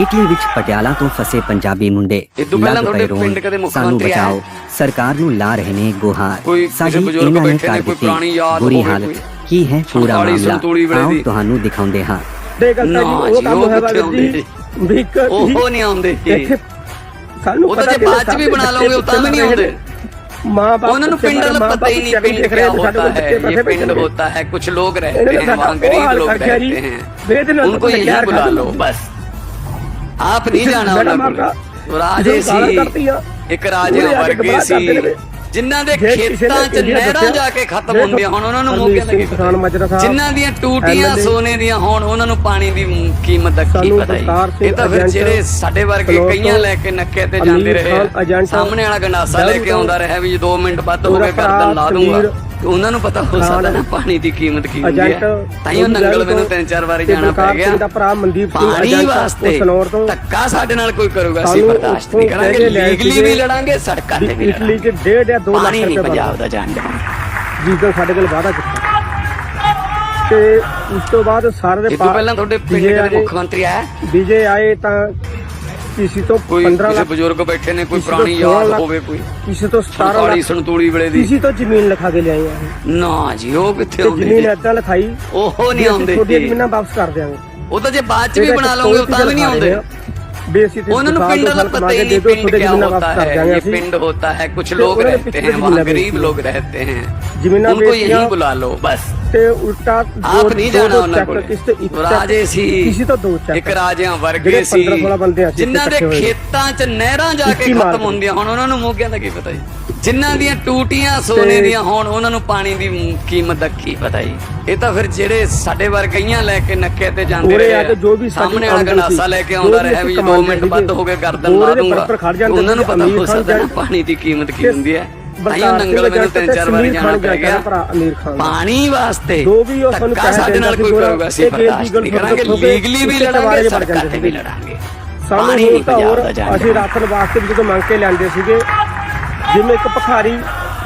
Italy ਵਿੱਚ ਪਟਿਆਲਾ ਤੋਂ ਫਸੇ ਪੰਜਾਬੀ ਮੁੰਡੇ ਇਹ ਤੋਂ ਪਹਿਲਾਂ ਲੱਗ ਤੁਹਾਡੇ ਪਏ ਰੋਣ, ਪਿੰਡ ਕਦੇ ਮੁੱਖ ਸਾਨੂੰ ਮੰਤਰੀ ਆਇਆ? ਬਚਾਓ ਸਰਕਾਰ ਨੂੰ ਲਾ ਰਹੇ ਨੇ ਗੁਹਾਰ ਕੋਈ ਕਿਸੇ ਸਾਡੀ ਬਜ਼ੁਰਗ ਇਹਨਾਂ ਨੇ ਬੈਠੇ ਨੇ, ਕਰ ਕੋਈ ਦਿੱਤੀ ਪੁਰਾਣੀ ਯਾਦ ਬੁਰੀ ਹੋਵੇ ਹਾਲਤ ਕੋਈ। ਕੀ ਹੈ ਪੂਰਾ ਸੰਤਾਲੀ ਮਾਮਲਾ ਸੰਤੂਲੀ ਵੇਲੇ ਆਓ ਦੀ। ਤੁਹਾਨੂੰ ਦਿਖਾਉਂਦੇ ਹਾਂ ਦੇ ਗੱਲ ਤਾਂ ਜੀ ਨਾ ਉਹ ਜੀ, ਕੰਮ ਉਹ ਹੋਇਆ ਵਾ ਕਿੱਥੇ ਵੀਰ ਜੀ ਵੀ ਇੱਕ ਉਹ ਨਹੀਂ ਆਉਂਦੇ ਜੀ ਇੱਥੇ ਸਾਨੂੰ ਉਹ ਤਾਂ ਪਤਾ ਜੇ ਕਿ ਬਾਅਦ ਚ ਵੀ ਸਾਡੇ ਬਣਾ ਲਓਗੇ ਉਹ ਤਾਂ ਵੀ ਨਹੀਂ ਆਉਂਦੇ ਮਾਂ ਬਾਪ ਉਹਨਾਂ ਨੂੰ ਪਿੰਡ ਦਾ ਪਤਾ ਹੀ नहीं पिंड क्या होता है ये पिंड होता है कुछ लोग रहते हैं वहाँ गरीब लोग रहते हैं उनको यहीं बुला लो बस आप नहीं जाना मैडम आपका राज ऐसी ਇੱਕ ਰਾਜਿਆਂ ਵਰਗੇ ਸੀ ਜਿਨ੍ਹਾਂ ਦੇ ਖੇਤਾਂ 'ਚ ਨਹਿਰਾਂ ਜਾ ਕੇ ਖਤਮ ਹੁੰਦੀਆਂ ਹੁਣ ਉਹਨਾਂ ਨੂੰ ਮੌਕੇ ਲੱਗੇ ਜਿਨ੍ਹਾਂ ਦੀਆਂ ਟੂਟੀਆਂ ਸੋਨੇ ਦੀਆਂ ਹੋਣ ਉਹਨਾਂ ਨੂੰ ਪਾਣੀ ਦੀ ਕੀਮਤ ਦਾ ਕੀ ਪਤਾ ਹੀ। ਇਹ ਤਾਂ ਫਿਰ ਜਿਹੜੇ ਸਾਡੇ ਵਰਗੇ ਕਈਆਂ ਲੈ ਕੇ ਨੱਕੇ ਤੇ ਜਾਂਦੇ ਰਹੇ ਸਾਹਮਣੇ ਵਾਲਾ ਗੰਡਾਸਾ ਲੈ ਕੇ ਆਉਂਦਾ ਰਿਹਾ ਵੀ ਜੇ 2 ਮਿੰਟ ਵੱਧ ਹੋ ਗਏ ਗਰਦਨ ਲਾ ਦੂੰਗਾ ਉਹਨਾਂ ਨੂੰ ਪਤਾ ਹੋ ਸਕਦਾ ਨਾ ਪਾਣੀ ਦੀ ਕੀਮਤ ਕੀ ਹੁੰਦੀ ਹੈ। ਤਾਂ ਹੀ ਉਹ ਨੰਗਲ ਮੈਨੂੰ ਤਿੰਨ ਚਾਰ ਵਾਰੀ ਜਾਣਾ ਪੈ ਗਿਆ। ਦਾ ਭਰਾ ਮਨਦੀਪ ਸਿੰਘ ਉਹ ਸਨੌਰ ਤੋਂ ਧੱਕਾ ਸਾਡੇ ਨਾਲ ਕੋਈ ਕਰੂਗਾ ਅਸੀਂ ਬਰਦਾਸ਼ਤ ਨਹੀਂ ਕਰਾਂਗੇ। ਲੀਗਲੀ ਵੀ ਲੜਾਂਗੇ ਸੜਕਾਂ ਤੇ ਵੀ ਇਟਲੀ 'ਚ ਡੇਢ ਜਾਂ 2 ਲੱਖ ਰੁਪਏ ਪੰਜਾਬ ਦਾ ਜਾਣ ਦਾ ਸਾਡੇ ਕੋਲ ਵਾਅਦਾ ਕੀਤਾ। ਤੇ ਉਸ ਤੋਂ ਬਾਅਦ ਸਾਰੇ ਦੇ ਤੋਂ ਪਹਿਲਾਂ ਤੁਹਾਡੇ ਪਿੰਡ ਦੇ ਮੁੱਖ ਮੰਤਰੀ ਆਇਆ ਵਿਜੇ ਆਏ ਤਾਂ ਕਿਸੇ ਤੋਂ ਕੋਈ 15 ਕਿਸੇ ਲੱਖ ਬਜ਼ੁਰਗ ਬੈਠੇ ਨੇ ਕੋਈ ਪੁਰਾਣੀ 16 ਯਾਦ ਹੋਵੇ ਕੋਈ। ਕਿਸੇ ਤੋਂ 17 ਸੰਤਾਲੀ ਲੱਖ ਸੰਤੂਲੀ ਵੇਲੇ ਦੀ। ਕਿਸੇ ਤੋਂ ਜ਼ਮੀਨ ਲਿਖਾ ਕੇ ਲਿਆਏ ਆ। ਨਾ ਜੀ ਉਹ ਕਿੱਥੇ ਆਉਂਦੇ ਜ਼ਮੀਨ ਜੀ? ਏਦਾਂ ਲਿਖਾਈ। ਉਹ ਨਹੀਂ ਆਉਂਦੇ। ਜੀ। ਜ਼ਮੀਨਾਂ ਵਾਪਸ ਕਰ ਦਿਆਂਗੇ। ਉਹ ਤਾਂ ਜੇ ਬਾਅਦ ਚ ਵੀ ਬਣਾ ਲਓਗੇ ਤਾਂ ਵੀ ਨਹੀਂ ਆਉਂਦੇ। ਬੇਸੀ ਤੇ उन्होंने साल पिंड दो का साल पता कमा ही के नहीं दे दो, पिंड छोटे क्या जमीना होता वापस कर है देंगे ये ਅਸੀਂ। पिंड होता है कुछ तो लोग उन्होंने रहते पिछले हैं भी वहाँ जिला गरीब बेची लोग रहते हैं ਜ਼ਮੀਨਾਂ उनको ਵੇਚੀਆਂ यहीं बुला लो बस ਤੇ ਉਲਟਾ ਆਪ ਨਹੀਂ ਜਾਣਾ ਉਹਨਾਂ ਕੋਲ। ਰਾਜੇ ਸੀ। ਕਿਸੇ ਤੋਂ ਦੋ ਚੱਕ। ਇੱਕ ਰਾਜਿਆਂ ਵਰਗੇ ਸੀ। 15 16 ਬੰਦੇ ਅਸੀਂ ਜਿਨ੍ਹਾਂ ਦੇ। ਖੇਤਾਂ 'ਚ ਨਹਿਰਾਂ ਜਾ ਕੇ ਖਤਮ ਕੇ। ਹੁੰਦੀਆਂ ਹੁਣ ਉਹਨਾਂ ਨੂੰ ਮੋਗਿਆਂ ਦਾ ਕੀ ਪਤਾ ਜੀ? ਜਿਨ੍ਹਾਂ ਦੀਆਂ ਟੂਟੀਆਂ ਸੋਨੇ ਦੀਆਂ ਹੋਣ ਉਹਨਾਂ ਨੂੰ ਪਾਣੀ ਦੀ ਕੀਮਤ ਦਾ ਕੀ ਪਤਾ ਜੀ? ਇਹ ਤਾਂ ਫਿਰ ਜਿਹੜੇ ਸਾਡੇ ਵਰਗੀਆਂ ਲੈ ਕੇ ਨੱਕੇ ਤੇ ਜਾਂਦੇ ਰਹੇ ਕੇ ਸਾਹਮਣੇ ਵਾਲਾ ਆਮਦਨ ਗੰਡਾਸਾ ਸੀ, ਲੈ ਕੇ ਆਉਂਦਾ ਰਿਹਾ ਵੀ 2 ਮਿੰਟ ਵੱਧ ਹੋ ਗਏ ਗਰਦਨ ਜਾਂਦੇ ਉਹਨਾਂ ਨੂੰ ਪਤਾ ਹੋ ਸਕਦਾ ਪਾਣੀ ਦੀ ਕੀਮਤ ਕੀ ਹੁੰਦੀ ਹੈ। ਬਲਕਾਰ ਨੰਗਲ ਮੈਨੂੰ ਤਿੰਨ ਚਾਰ ਵਾਰੀ ਜਾਣਾ ਪੈ ਦਾ ਗਿਆ। ਭਰਾ ਅਮੀਰ ਖਾਨ ਦਾ। ਪਾਣੀ ਵਾਸਤੇ ਜੋ ਵੀ ਉਹ ਸਾਨੂੰ ਪੈਸੇ ਸਾਡੇ ਨਾਲ ਕੋਈ ਸੀ, ਕਰੂਗਾ ਦੀ ਬਰਦਾਸ਼ਤ ਨਹੀਂ ਕਰਾਂਗੇ ਲੀਗਲੀ ਵੀ ਲੜਾਂਗੇ ਜਾਂਦੇ ਤੇ ਵੀ ਲੜਾਂਗੇ ਸਾਨੂੰ ਹੋਰ ਤਾਂ ਦਾ ਅਸੀਂ ਰਾਸ਼ਨ ਵਾਸਤੇ ਵੀ ਜਦੋਂ ਮੰਗ ਕੇ ਲਿਆਂਦੇ ਸੀਗੇ ਜਿਵੇਂ ਇੱਕ ਭਖਾਰੀ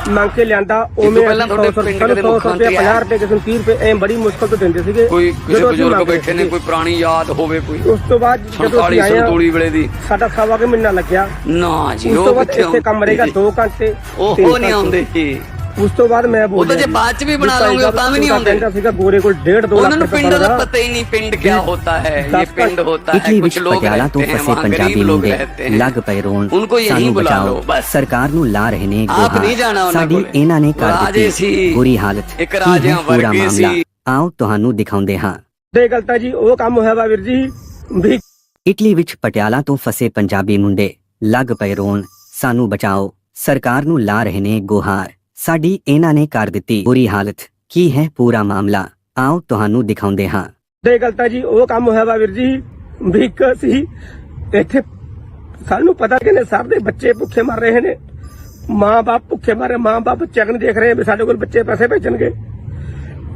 ਮੰਗ ਕੇ ਲਿਆਂਦਾ ਉਵੇਂ ਪਹਿਲਾਂ ਤੁਹਾਡੇ ਪਿੰਡ ਦੇ ਮੁੱਖ ਮੰਤਰੀ 50 ਰੁਪਏ ਕਿਸੇ ਨੂੰ 30 ਰੁਪਏ ਐ ਬੜੀ ਮੁਸ਼ਕਲ ਤੋਂ ਦਿੰਦੇ ਸੀਗੇ। ਕੋਈ ਕਿਸੇ ਬਜ਼ੁਰਗ ਬੈਠੇ ਨੇ। ਕੋਈ ਪੁਰਾਣੀ ਯਾਦ ਹੋਵੇ ਕੋਈ? ਉਸ ਤੋਂ ਬਾਅਦ ਜਦੋਂ ਅਸੀਂ ਆਏ ਸੰਤੂਲੀ ਵੇਲੇ ਦੀ। ਸਾਡਾ ਸਵਾ ਕੇ ਮਹੀਨਾ ਲੱਗਿਆ। ਨਾ ਜੀ ਉਹ ਕਿੱਥੇ ਕੰਮ ਰਹੇਗਾ 2 ਘੰਟੇ ਉਹ ਨਹੀਂ। ਆਉਂਦੇ। ਜੀ ਉਸ ਤੋਂ ਬਾਅਦ ਮੈਂ ਉਹ ਜੇ ਬਾਅਦ ਚ ਵੀ ਬਣਾ ਲਓਗੇ ਤਾਂ ਵੀ ਨਹੀਂ ਹੁੰਦੇ। ਪਿੰਡ ਸੀਗਾ ਗੋਰੇ ਕੋਲ 1.5 2 ਲੱਖ ਰੁਪਏ ਪਿੰਡ ਦਾ ਪਤਾ ਹੀ ਨਹੀਂ ਪਿੰਡ ਕੀ ਹੁੰਦਾ ਹੈ ਇਹ ਪਿੰਡ ਹੁੰਦਾ ਹੈ ਕੁਝ ਲੋਕ ਪਟਿਆਲਾ ਤੋਂ ਫਸੇ ਪੰਜਾਬੀ ਮੁੰਡੇ ਲੱਗ ਪਏ ਰੋਣ ਸਾਨੂੰ ਬਚਾਓ। ਸਰਕਾਰ ਨੂੰ ਲਾ ਰਹੇ ਨੇ ਆਪ ਨਹੀਂ ਸਾਡੀ ਇਹਨਾਂ ਨੇ ਕਰ ਦਿੱਤੀ ਬੁਰੀ ਹਾਲਤ। ਇੱਕ ਰਾਜਿਆਂ ਵਰਗੇ ਸੀ। ਆਓ ਤੁਹਾਨੂੰ ਦਿਖਾਉਂਦੇ ਹਾਂ। ਦੇ ਗਲਤਾ ਜੀ ਉਹ ਕੰਮ ਹੋਇਆ ਵਾ ਵੀਰ ਜੀ ਵੀ ਇਟਲੀ ਵਿੱਚ ਪਟਿਆਲਾ ਤੋਂ ਫਸੇ ਪੰਜਾਬੀ ਮੁੰਡੇ ਲੱਗ ਪਏ ਰੋਣ। ਸਾਨੂੰ ਬਚਾਓ। ਸਰਕਾਰ ਨੂੰ ਲਾ ਰਹੇ ਨੇ ਗੁਹਾਰ। ਸਾਡੀ ਇਹਨਾਂ ਨੇ ਕਰ ਦਿੱਤੀ ਬੁਰੀ ਹਾਲਤ। ਕੀ ਹੈ ਪੂਰਾ ਮਾਮਲਾ? ਆਓ ਤੁਹਾਨੂੰ ਦਿਖਾਉਂਦੇ ਹਾਂ। ਦੇ ਗਲਤਾ ਜੀ, ਉਹ ਕੰਮ ਹੋਇਆ ਵਾ ਵੀਰ ਜੀ। ਵੀ ਇੱਕ ਸੀ। ਇੱਥੇ ਸਾਨੂੰ ਪਤਾ ਕਿ ਨੇ ਸਭ ਦੇ ਬੱਚੇ ਭੁੱਖੇ ਮਰ ਰਹੇ ਨੇ। ਮਾਂ-ਬਾਪ ਭੁੱਖੇ ਮਰ ਰਹੇ ਮਾਂ-ਬਾਪ ਬੱਚਿਆਂ ਨੂੰ ਦੇਖ ਰਹੇ ਵੀ ਸਾਡੇ ਕੋਲ ਬੱਚੇ ਪੈਸੇ ਭੇਜਣਗੇ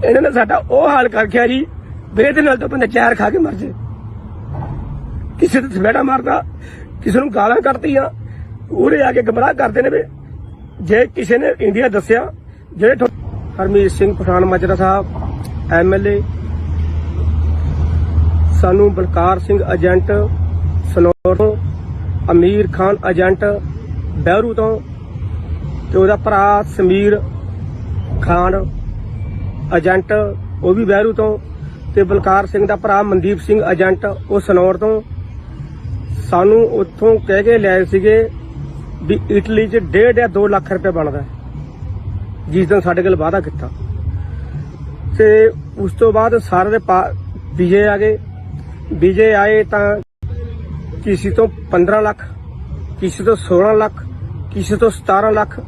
ਇਹਨਾਂ ਨੇ ਸਾਡਾ ਉਹ ਹਾਲ ਕਰ ਗਿਆ ਜੀ ਬੇਦ ਨਾਲ ਤਾਂ ਬੰਦਾ ਜ਼ਹਿਰ ਖਾ ਕੇ ਮਰ ਜੇ। ਕਿਸੇ ਤੇ ਸਵੇੜਾ ਮਾਰਦਾ, ਕਿਸੇ ਨੂੰ ਗਾਲਾਂ ਕੱਢਦੀਆਂ, ਉਰੇ ਆ ਕੇ ਗਮਰਾਹ ਕਰਦੇ ਨੇ ਵੀ ਜੇ ਕਿਸੇ ਨੇ ਇੰਡੀਆ ਦੱਸਿਆ, ਜਿਹੜੇ ਹਰਮੀਤ ਸਿੰਘ ਪਠਾਨ ਮਾਜਰਾ ਸਾਹਿਬ ਐਮਐਲਏ ਸਾਨੂੰ ਬਲਕਾਰ ਸਿੰਘ ਏਜੰਟ ਸਨੌਰ ਤੋਂ ਅਮੀਰ ਖਾਨ ਏਜੰਟ, ਬਹਿਰੂ ਤੋਂ ਤੇ ਉਹਦਾ ਭਰਾ ਸਮੀਰ ਖਾਨ ਏਜੰਟ, ਉਹ ਵੀ ਬਹਿਰੂ ਤੋਂ ਤੇ ਬਲਕਾਰ ਸਿੰਘ ਦਾ ਭਰਾ ਮਨਦੀਪ ਸਿੰਘ ਏਜੰਟ, ਉਹ ਸਨੌਰ ਤੋਂ ਸਾਨੂੰ ਉੱਥੋਂ ਕਹਿ ਕੇ ਲਿਆਏ ਸੀਗੇ ਵੀ ਇਟਲੀ 'ਚ 1.5 ਜਾਂ 2 ਲੱਖ ਰੁਪਏ ਬਣਦਾ ਹੈ। ਜਿਸ ਦਿਨ ਸਾਡੇ ਕੋਲ ਵਾਅਦਾ ਕੀਤਾ। ਤੇ ਉਸ ਤੋਂ ਬਾਅਦ ਸਾਰੇ ਦੇ ਵਿਜੇ ਆ ਗਏ। ਵਿਜੇ ਆਏ ਤਾਂ ਕਿਸੇ ਤੋਂ 15 ਲੱਖ, ਕਿਸੇ ਤੋਂ 16 ਲੱਖ, ਕਿਸੇ ਤੋਂ 17 ਲੱਖ,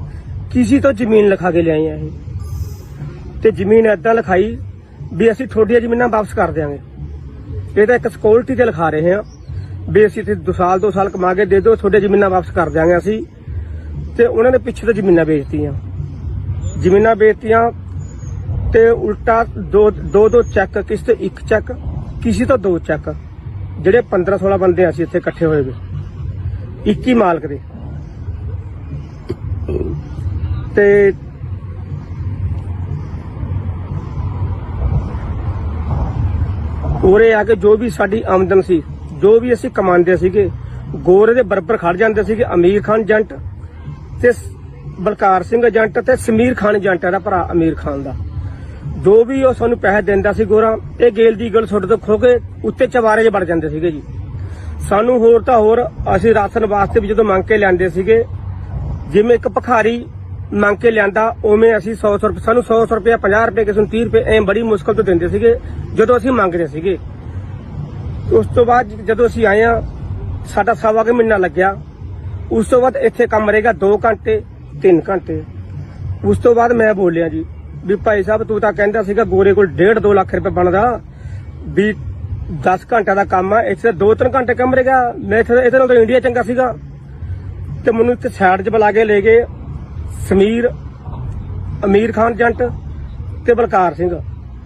ਕਿਸੇ ਤੋਂ ਜ਼ਮੀਨ ਲਿਖਾ ਕੇ ਲਿਆਏ ਆ ਇਹ। ਤੇ ਜ਼ਮੀਨ ਏਦਾਂ ਲਿਖਾਈ ਵੀ ਅਸੀਂ ਤੁਹਾਡੀਆਂ ਜ਼ਮੀਨਾਂ ਵਾਪਸ ਕਰ ਦਿਆਂਗੇ। ਇਹ ਤਾਂ ਇੱਕ ਸਿਕਿਉਰਿਟੀ ਤੇ ਲਿਖਾ ਰਹੇ ਹਾਂ ਵੀ ਅਸੀਂ ਤੇ 2 ਸਾਲ 2 ਸਾਲ ਕਮਾ ਕੇ ਦੇ ਦਿਓ, ਤੁਹਾਡੀਆਂ ਜ਼ਮੀਨਾਂ ਵਾਪਸ ਕਰ ਦਿਆਂਗੇ ਅਸੀਂ। ਤੇ ਉਹਨਾਂ ਨੇ ਪਿੱਛੇ ਤੋਂ ਜ਼ਮੀਨਾਂ ਵੇਚਤੀਆਂ। ਜ਼ਮੀਨਾਂ ਵੇਚਤੀਆਂ ਤੇ ਉਲਟਾ ਦੋ ਦੋ ਦੋ ਚੈੱਕ, ਕਿਸੇ ਤੇ ਇੱਕ ਚੈੱਕ, ਕਿਸੇ ਤੋਂ ਦੋ ਚੈੱਕ, ਜਿਹੜੇ 15 16 ਬੰਦੇ ਅਸੀਂ ਇੱਥੇ ਇਕੱਠੇ ਹੋਏ ਵੇ। 21 ਮਾਲਕ ਦੇ। ਤੇ ਉਰੇ ਆ ਕੇ ਜੋ ਵੀ ਸਾਡੀ ਆਮਦਨ ਸੀ, ਜੋ ਵੀ ਅਸੀਂ ਕਮਾਉਂਦੇ ਸੀਗੇ, ਗੋਰੇ ਦੇ ਬਰਬਰ ਖੜ ਜਾਂਦੇ ਸੀਗੇ, ਅਮੀਰ ਖਾਨ ਜੰਟ ਤੇ ਬਲਕਾਰ ਸਿੰਘ ਏਜੰਟ ਤੇ ਸਮੀਰ ਖਾਨ ਏਜੰਟ ਦਾ ਭਰਾ ਅਮੀਰ ਖਾਨ ਦਾ। ਜੋ ਵੀ ਉਹ ਸਾਨੂੰ ਪੈਸੇ ਦਿੰਦਾ ਸੀ ਗੋਰਾ, ਇਹ ਗੇਲ ਦੀ ਗੱਲ ਸੁੱਟ ਤੋਂ ਖੋ ਕੇ ਉੱਤੇ ਚਵਾਰੇ 'ਚ ਵੜ ਜਾਂਦੇ ਸੀਗੇ ਜੀ। ਸਾਨੂੰ ਹੋਰ ਤਾਂ ਹੋਰ, ਅਸੀਂ ਰਾਸ਼ਨ ਵਾਸਤੇ ਵੀ ਜਦੋਂ ਮੰਗ ਕੇ ਲਿਆਂਦੇ ਸੀਗੇ, ਜਿਵੇਂ ਇੱਕ ਭਖਾਰੀ ਮੰਗ ਕੇ ਲਿਆਂਦਾ, ਉਵੇਂ ਅਸੀਂ 100 100 ਰੁਪਏ, ਸਾਨੂੰ 100 100 ਰੁਪਏ 50 ਰੁਪਏ ਕਿਸੇ ਨੂੰ 30 ਰੁਪਏ, ਐ ਬੜੀ ਮੁਸ਼ਕਲ ਤੋਂ ਦਿੰਦੇ ਸੀਗੇ, ਜਦੋਂ ਅਸੀਂ ਮੰਗਦੇ ਸੀਗੇ। ਉਸ ਤੋਂ ਬਾਅਦ ਜਦੋਂ ਅਸੀਂ ਆਏ ਆ, ਸਾਡਾ ਸਵਾ ਕੁ ਮਹੀਨਾ ਲੱਗਿਆ ਉਸ ਤੋਂ ਬਾਅਦ ਇੱਥੇ ਕੰਮ ਰਹੇਗਾ 2 ਘੰਟੇ 3 ਘੰਟੇ। ਉਸ ਤੋਂ ਬਾਅਦ ਮੈਂ ਬੋਲਿਆ ਜੀ ਵੀ ਭਾਈ ਸਾਹਿਬ, ਤੂੰ ਤਾਂ ਕਹਿੰਦਾ ਸੀਗਾ ਗੋਰੇ ਕੋਲ 1.5 2 ਲੱਖ ਰੁਪਏ ਬਣਦਾ, ਵੀ 10 ਘੰਟਿਆਂ ਦਾ ਕੰਮ ਆ, ਇੱਥੇ 2-3 ਘੰਟੇ ਕੰਮ ਰਹੇਗਾ। ਮੈਂ ਇੱਥੇ ਇਹਦੇ ਨਾਲ ਤਾਂ ਇੰਡੀਆ ਚੰਗਾ ਸੀਗਾ। ਤੇ ਮੈਨੂੰ ਇੱਕ ਸਾਈਡ 'ਚ ਬੁਲਾ ਕੇ ਲੈ ਗਏ ਸਮੀਰ, ਅਮੀਰ ਖਾਨ ਏਜੰਟ ਤੇ ਬਲਕਾਰ ਸਿੰਘ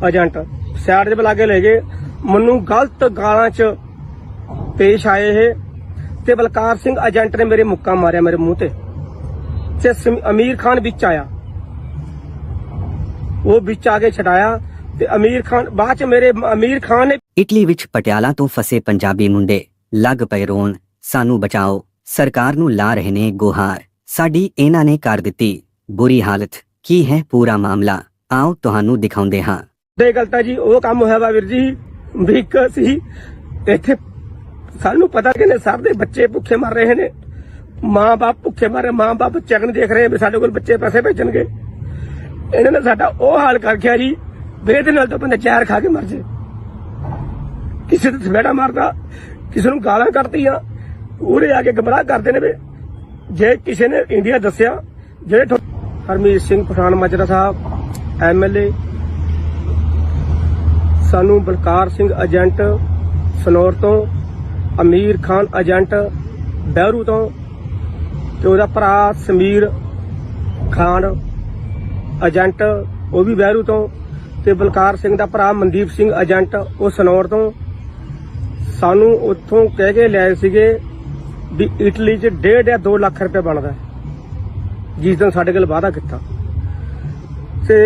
ਏਜੰਟ। ਸਾਈਡ 'ਚ ਬੁਲਾ ਕੇ ਲੈ ਗਏ। ਮੈਨੂੰ ਗਲਤ ਗਾਲਾਂ 'ਚ ਪੇਸ਼ ਆਏ ਇਹ। ਤੇ ਬਲਕਾਰ ਸਿੰਘ ਏਜੰਟ ਨੇ ਮੇਰੇ ਮੁੱਕਾ ਮਾਰਿਆ ਮੇਰੇ ਮੂੰਹ ਤੇ ਤੇ ਅਮੀਰ ਖਾਨ ਵਿੱਚ ਆਇਆ। ਉਹ ਵਿੱਚ ਆ ਕੇ ਛਡਾਇਆ ਤੇ ਅਮੀਰ ਖਾਨ ਬਾਅਦ ਚ ਮੇਰੇ ਅਮੀਰ ਖਾਨ ਨੇ ਇਟਲੀ ਵਿੱਚ ਪਟਿਆਲਾ ਤੋਂ ਫਸੇ ਪੰਜਾਬੀ ਮੁੰਡੇ ਲੱਗ ਪਏ ਰੋਣ ਸਾਨੂੰ ਬਚਾਓ ਸਰਕਾਰ ਨੂੰ ਲਾ ਰਹੇ ਨੇ ਗੁਹਾਰ ਸਾਡੀ ਇਹਨਾਂ ਨੇ ਕਰ ਦਿੱਤੀ ਬੁਰੀ ਹਾਲਤ ਕੀ ਹੈ ਪੂਰਾ ਮਾਮਲਾ ਆਓ ਤੁਹਾਨੂੰ ਦਿਖਾਉਂਦੇ ਹਾਂ। ਦੇ ਗਲਤਾ ਜੀ ਉਹ ਕੰਮ ਹੋਇਆ ਵਾ ਵੀਰ ਜੀ ਵੀ ਇੱਕ ਸੀ ਇੱਥੇ ਸਾਨੂੰ ਪਤਾ ਕਿ ਨੇ ਸਭ ਦੇ ਬੱਚੇ ਭੁੱਖੇ ਮਰ ਰਹੇ ਨੇ। ਮਾਂ-ਬਾਪ ਭੁੱਖੇ ਮਰ ਰਹੇ, ਮਾਂ-ਬਾਪ ਬੱਚਿਆਂ ਦੇਖ ਰਹੇ ਵੀ ਸਾਡੇ ਕੋਲ ਬੱਚੇ ਪੈਸੇ ਭੇਜਣਗੇ। ਇਹਨਾਂ ਨੇ ਸਾਡਾ ਉਹ ਹਾਲ ਕਰਖਿਆ ਜੀ, ਵੀ ਨਾਲ ਤਾਂ ਬੰਦਾ ਜ਼ਹਿਰ ਖਾ ਕੇ ਮਰ ਜੇ। ਕਿਸੇ ਤੇ ਸਵੇੜਾ ਮਾਰਦਾ, ਕਿਸੇ ਨੂੰ ਗਾਲਾਂ ਕੱਢਦੀਆਂ ਉਰੇ ਆ ਕੇ ਗਮਰਾਹ ਕਰਦੇ ਨੇ ਵੀ। ਜੇ ਕਿਸੇ ਨੇ ਇੰਡੀਆ ਦੱਸਿਆ, ਜਿਹੜੇ ਹਰਮੀਤ ਸਿੰਘ ਪਠਾਨ ਮਾਜਰਾ ਸਾਹਿਬ ਐਮਐਲਏ ਸਾਨੂੰ ਬਲਕਾਰ ਸਿੰਘ ਏਜੰਟ, ਸਨੌਰ ਤੋਂ ਅਮੀਰ ਖਾਨ ਏਜੰਟ ਬਹਿਰੂ ਤੋਂ ਤੇ ਉਹਦਾ ਭਰਾ ਸਮੀਰ ਖਾਨ ਏਜੰਟ, ਉਹ ਵੀ ਬਹਿਰੂ ਤੋਂ ਤੇ ਬਲਕਾਰ ਸਿੰਘ ਦਾ ਭਰਾ ਮਨਦੀਪ ਸਿੰਘ ਏਜੰਟ, ਉਹ ਸਨੌਰ ਤੋਂ। ਸਾਨੂੰ ਉੱਥੋਂ ਕਹਿ ਕੇ ਲਿਆਏ ਸੀਗੇ ਵੀ ਇਟਲੀ 'ਚ ਡੇਢ ਜਾਂ 2 ਲੱਖ ਰੁਪਏ ਬਣਦਾ। ਜਿਸ ਦਿਨ ਸਾਡੇ ਕੋਲ ਵਾਅਦਾ ਕੀਤਾ। ਤੇ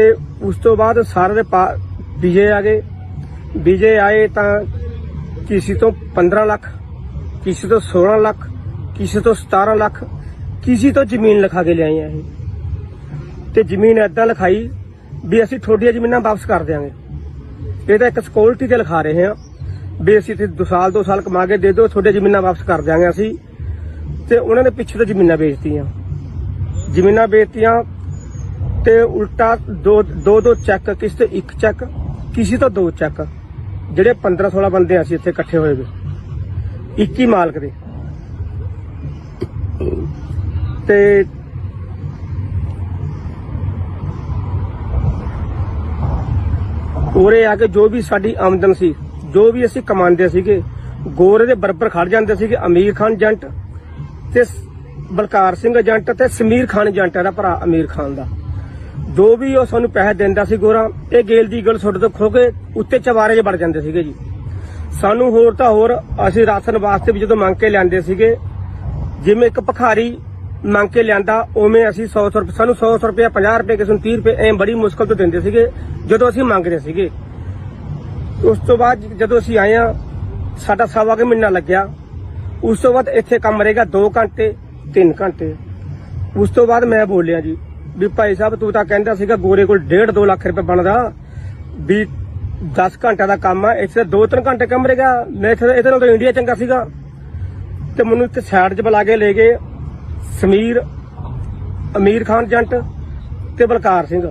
ਉਸ ਤੋਂ ਬਾਅਦ ਸਾਰੇ ਦੇ ਵੀਜ਼ੇ ਆ ਗਏ। ਵੀਜ਼ੇ ਆਏ ਤਾਂ ਕਿਸੇ ਤੋਂ 15 ਲੱਖ ਕਿਸੇ ਤੋਂ 16 ਲੱਖ ਕਿਸੇ ਤੋਂ 17 ਲੱਖ ਕਿਸੇ ਤੋਂ ਜ਼ਮੀਨ ਲਿਖਾ ਕੇ ਲਿਆਏ ਆ ਇਹ। ਤੇ ਜ਼ਮੀਨ ਏਦਾਂ ਲਿਖਾਈ ਵੀ ਅਸੀਂ ਤੁਹਾਡੀਆਂ ਜ਼ਮੀਨਾਂ ਵਾਪਸ ਕਰ ਦਿਆਂਗੇ। ਇਹ ਤਾਂ ਇੱਕ ਸਿਕਿਉਰਿਟੀ ਤੇ ਲਿਖਾ ਰਹੇ ਆ ਵੀ ਅਸੀਂ ਇੱਥੇ 2 ਸਾਲ 2 ਸਾਲ ਕਮਾ ਕੇ ਦੇ ਦਿਓ, ਤੁਹਾਡੀਆਂ ਜ਼ਮੀਨਾਂ ਵਾਪਸ ਕਰ ਦਿਆਂਗੇ ਅਸੀਂ। ਤੇ ਉਹਨਾਂ ਨੇ ਪਿੱਛੇ ਤੋਂ ਜ਼ਮੀਨਾਂ ਵੇਚਤੀਆਂ। ਜ਼ਮੀਨਾਂ ਵੇਚਤੀਆਂ ਤੇ ਉਲਟਾ ਦੋ ਦੋ ਦੋ ਚੈੱਕ ਕਿਸੇ ਤੋਂ ਇੱਕ ਚੈੱਕ ਕਿਸੇ ਤੋਂ ਦੋ ਚੈੱਕ। ਜਿਹੜੇ 15 16 ਬੰਦੇ ਅਸੀਂ ਇੱਥੇ ਇਕੱਠੇ ਹੋਏ ਵੇ। ਇੱਕ ਹੀ ਮਾਲਕ ਦੇ। ਤੇ ਉਰੇ ਆ ਕੇ ਜੋ ਵੀ ਸਾਡੀ ਆਮਦਨ ਸੀ, ਜੋ ਵੀ ਅਸੀਂ ਕਮਾਉਂਦੇ ਸੀਗੇ, ਗੋਰੇ ਦੇ ਬਰਬਰ ਖੜ ਜਾਂਦੇ ਸੀਗੇ, ਅਮੀਰ ਖਾਨ ਏਜੰਟ ਤੇ ਬਲਕਾਰ ਸਿੰਘ ਏਜੰਟ ਤੇ ਸਮੀਰ ਖਾਨ ਏਜੰਟ ਇਹਦਾ ਭਰਾ ਅਮੀਰ ਖਾਨ ਦਾ। ਜੋ ਵੀ ਉਹ ਸਾਨੂੰ ਪੈਸੇ ਦਿੰਦਾ ਸੀ ਗੋਰਾ, ਇਹ ਗੇਲ ਦੀ ਗਲ ਛੁੱਟ ਤੋਂ ਖੋ ਕੇ ਉੱਤੇ ਚਵਾਰੇ 'ਚ ਵੜ ਜਾਂਦੇ ਸੀਗੇ ਜੀ। ਸਾਨੂੰ ਹੋਰ ਤਾਂ ਹੋਰ ਅਸੀਂ ਰਾਸ਼ਨ ਵਾਸਤੇ ਵੀ ਜਦੋਂ ਮੰਗ ਕੇ ਲਿਆਂਦੇ ਸੀਗੇ, ਜਿਵੇਂ ਇੱਕ ਭਖਾਰੀ ਮੰਗ ਕੇ ਲਿਆਂਦਾ, ਉਵੇਂ ਅਸੀਂ 100 100 ਰੁਪਏ, ਸਾਨੂੰ 100 100 ਰੁਪਏ 50 ਰੁਪਏ, ਕਿਸੇ ਨੂੰ 30 ਰੁਪਏ, ਐ ਬੜੀ ਮੁਸ਼ਕਲ ਤੋਂ ਦਿੰਦੇ ਸੀਗੇ, ਜਦੋਂ ਅਸੀਂ ਮੰਗਦੇ ਸੀਗੇ। ਉਸ ਤੋਂ ਬਾਅਦ ਜਦੋਂ ਅਸੀਂ ਆਏ ਆ ਸਾਡਾ ਸਵਾ ਕੁ ਮਹੀਨਾ ਲੱਗਿਆ। ਉਸ ਤੋਂ ਬਾਅਦ ਇੱਥੇ ਕੰਮ ਰਹੇਗਾ 2 ਘੰਟੇ 3 ਘੰਟੇ। ਉਸ ਤੋਂ ਬਾਅਦ ਮੈਂ ਬੋਲਿਆ ਜੀ ਵੀ ਭਾਈ ਸਾਹਿਬ, ਤੂੰ ਤਾਂ ਕਹਿੰਦਾ ਸੀਗਾ ਗੋਰੇ ਕੋਲ 1.5 2 ਲੱਖ ਰੁਪਏ ਬਣਦਾ, ਵੀ 10 ਘੰਟਿਆਂ ਦਾ ਕੰਮ ਆ, ਇੱਥੇ 2-3 ਘੰਟੇ ਕੰਮ ਰਹੇਗਾ। ਮੈਂ ਇੱਥੇ ਇਹਦੇ ਨਾਲ ਤਾਂ ਇੰਡੀਆ ਚੰਗਾ ਸੀਗਾ। ਤੇ ਮੈਨੂੰ ਇੱਕ ਸਾਈਡ 'ਚ ਬੁਲਾ ਕੇ ਲੈ ਗਏ ਸਮੀਰ, ਅਮੀਰ ਖਾਨ ਏਜੰਟ ਤੇ ਬਲਕਾਰ ਸਿੰਘ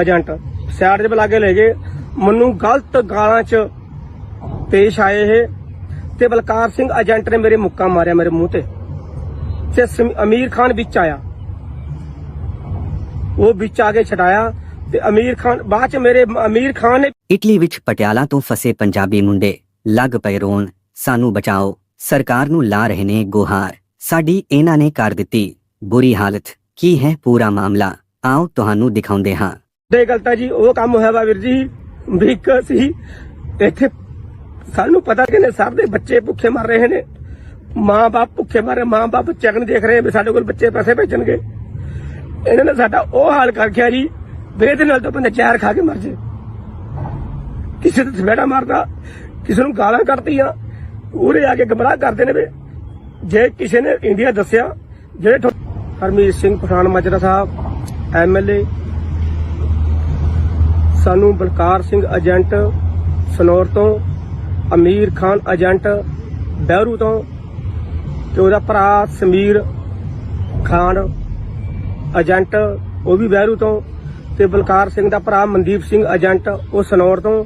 ਏਜੰਟ। ਸਾਈਡ 'ਚ ਬੁਲਾ ਕੇ ਲੈ ਗਏ। ਮੈਨੂੰ ਗਲਤ ਗਾਲਾਂ 'ਚ ਪੇਸ਼ ਆਏ ਇਹ ਤੇ ਬਲਕਾਰ ਸਿੰਘ ਏਜੰਟ ਨੇ ਮੇਰੇ ਮੁੱਕਾ ਮਾਰਿਆ ਮੇਰੇ ਮੂੰਹ ਤੇ। ਤੇ ਅਮੀਰ ਖਾਨ ਵਿੱਚ ਆਇਆ। ਉਹ ਵਿੱਚ ਆ ਕੇ ਛਡਾਇਆ ਤੇ ਅਮੀਰ ਖਾਨ ਬਾਅਦ ਚ ਮੇਰੇ ਅਮੀਰ ਖਾਨ ਨੇ ਇਟਲੀ ਵਿੱਚ ਪਟਿਆਲਾ ਤੋਂ ਫਸੇ ਪੰਜਾਬੀ ਮੁੰਡੇ ਲੱਗ ਪਏ ਰੋਣ ਸਾਨੂੰ ਬਚਾਓ ਸਰਕਾਰ ਨੂੰ ਲਾ ਰਹੇ ਨੇ ਗੁਹਾਰ ਸਾਡੀ ਇਹਨਾਂ ਨੇ ਕਰ ਦਿੱਤੀ ਬੁਰੀ ਹਾਲਤ ਕੀ ਹੈ ਪੂਰਾ ਮਾਮਲਾ ਆਓ ਤੁਹਾਨੂੰ ਦਿਖਾਉਂਦੇ ਹਾਂ। ਦੇ ਗਲਤਾ ਜੀ ਉਹ ਕੰਮ ਹੋਇਆ ਵਾ ਵੀਰ ਜੀ ਵੀ ਸੀ ਇੱਥੇ ਸਾਨੂੰ ਪਤਾ ਕਿ ਨੇ ਸਭ ਦੇ ਬੱਚੇ ਭੁੱਖੇ ਮਰ ਰਹੇ ਨੇ ਮਾਂ-ਬਾਪ ਭੁੱਖੇ ਮਰ ਰਹੇ ਮਾਂ-ਬਾਪ ਬੱਚਿਆਂ ਨੂੰ ਦੇਖ ਰਹੇ ਵੀ ਸਾਡੇ ਕੋਲ ਬੱਚੇ ਪੈਸੇ ਭੇਜਣਗੇ। ਇਹਨਾਂ ਨੇ ਸਾਡਾ ਉਹ ਹਾਲ ਕਰ ਗਿਆ ਜੀ, ਵੀ ਇਹਦੇ ਨਾਲ ਤਾਂ ਬੰਦਾ ਜ਼ਹਿਰ ਖਾ ਕੇ ਮਰ ਜੇ। ਕਿਸੇ ਤੇ ਸਵੇੜਾ ਮਾਰਦਾ, ਕਿਸੇ ਨੂੰ ਗਾਲਾਂ ਕੱਢਦੀਆਂ, ਉਰੇ ਆ ਕੇ ਗਮਰਾਹ ਕਰਦੇ ਨੇ ਵੀ। ਜੇ ਕਿਸੇ ਨੇ ਇੰਡੀਆ ਦੱਸਿਆ, ਜਿਹੜੇ ਹਰਮੀਤ ਸਿੰਘ ਪਠਾਨ ਮਾਜਰਾ ਸਾਹਿਬ ਐਮਐਲਏ ਸਾਨੂੰ ਬਲਕਾਰ ਸਿੰਘ ਏਜੰਟ, ਸਨੌਰ ਤੋਂ, ਅਮੀਰ ਖਾਨ ਏਜੰਟ, ਬਹਿਰੂ ਤੋਂ, ਤੇ ਉਹਦਾ ਭਰਾ ਸਮੀਰ ਖਾਨ ਏਜੰਟ, ਉਹ ਵੀ ਬਹਿਰੂ ਤੋਂ ਤੇ ਬਲਕਾਰ ਸਿੰਘ ਦਾ ਭਰਾ ਮਨਦੀਪ ਸਿੰਘ ਏਜੰਟ, ਉਹ ਸਨੌਰ ਤੋਂ।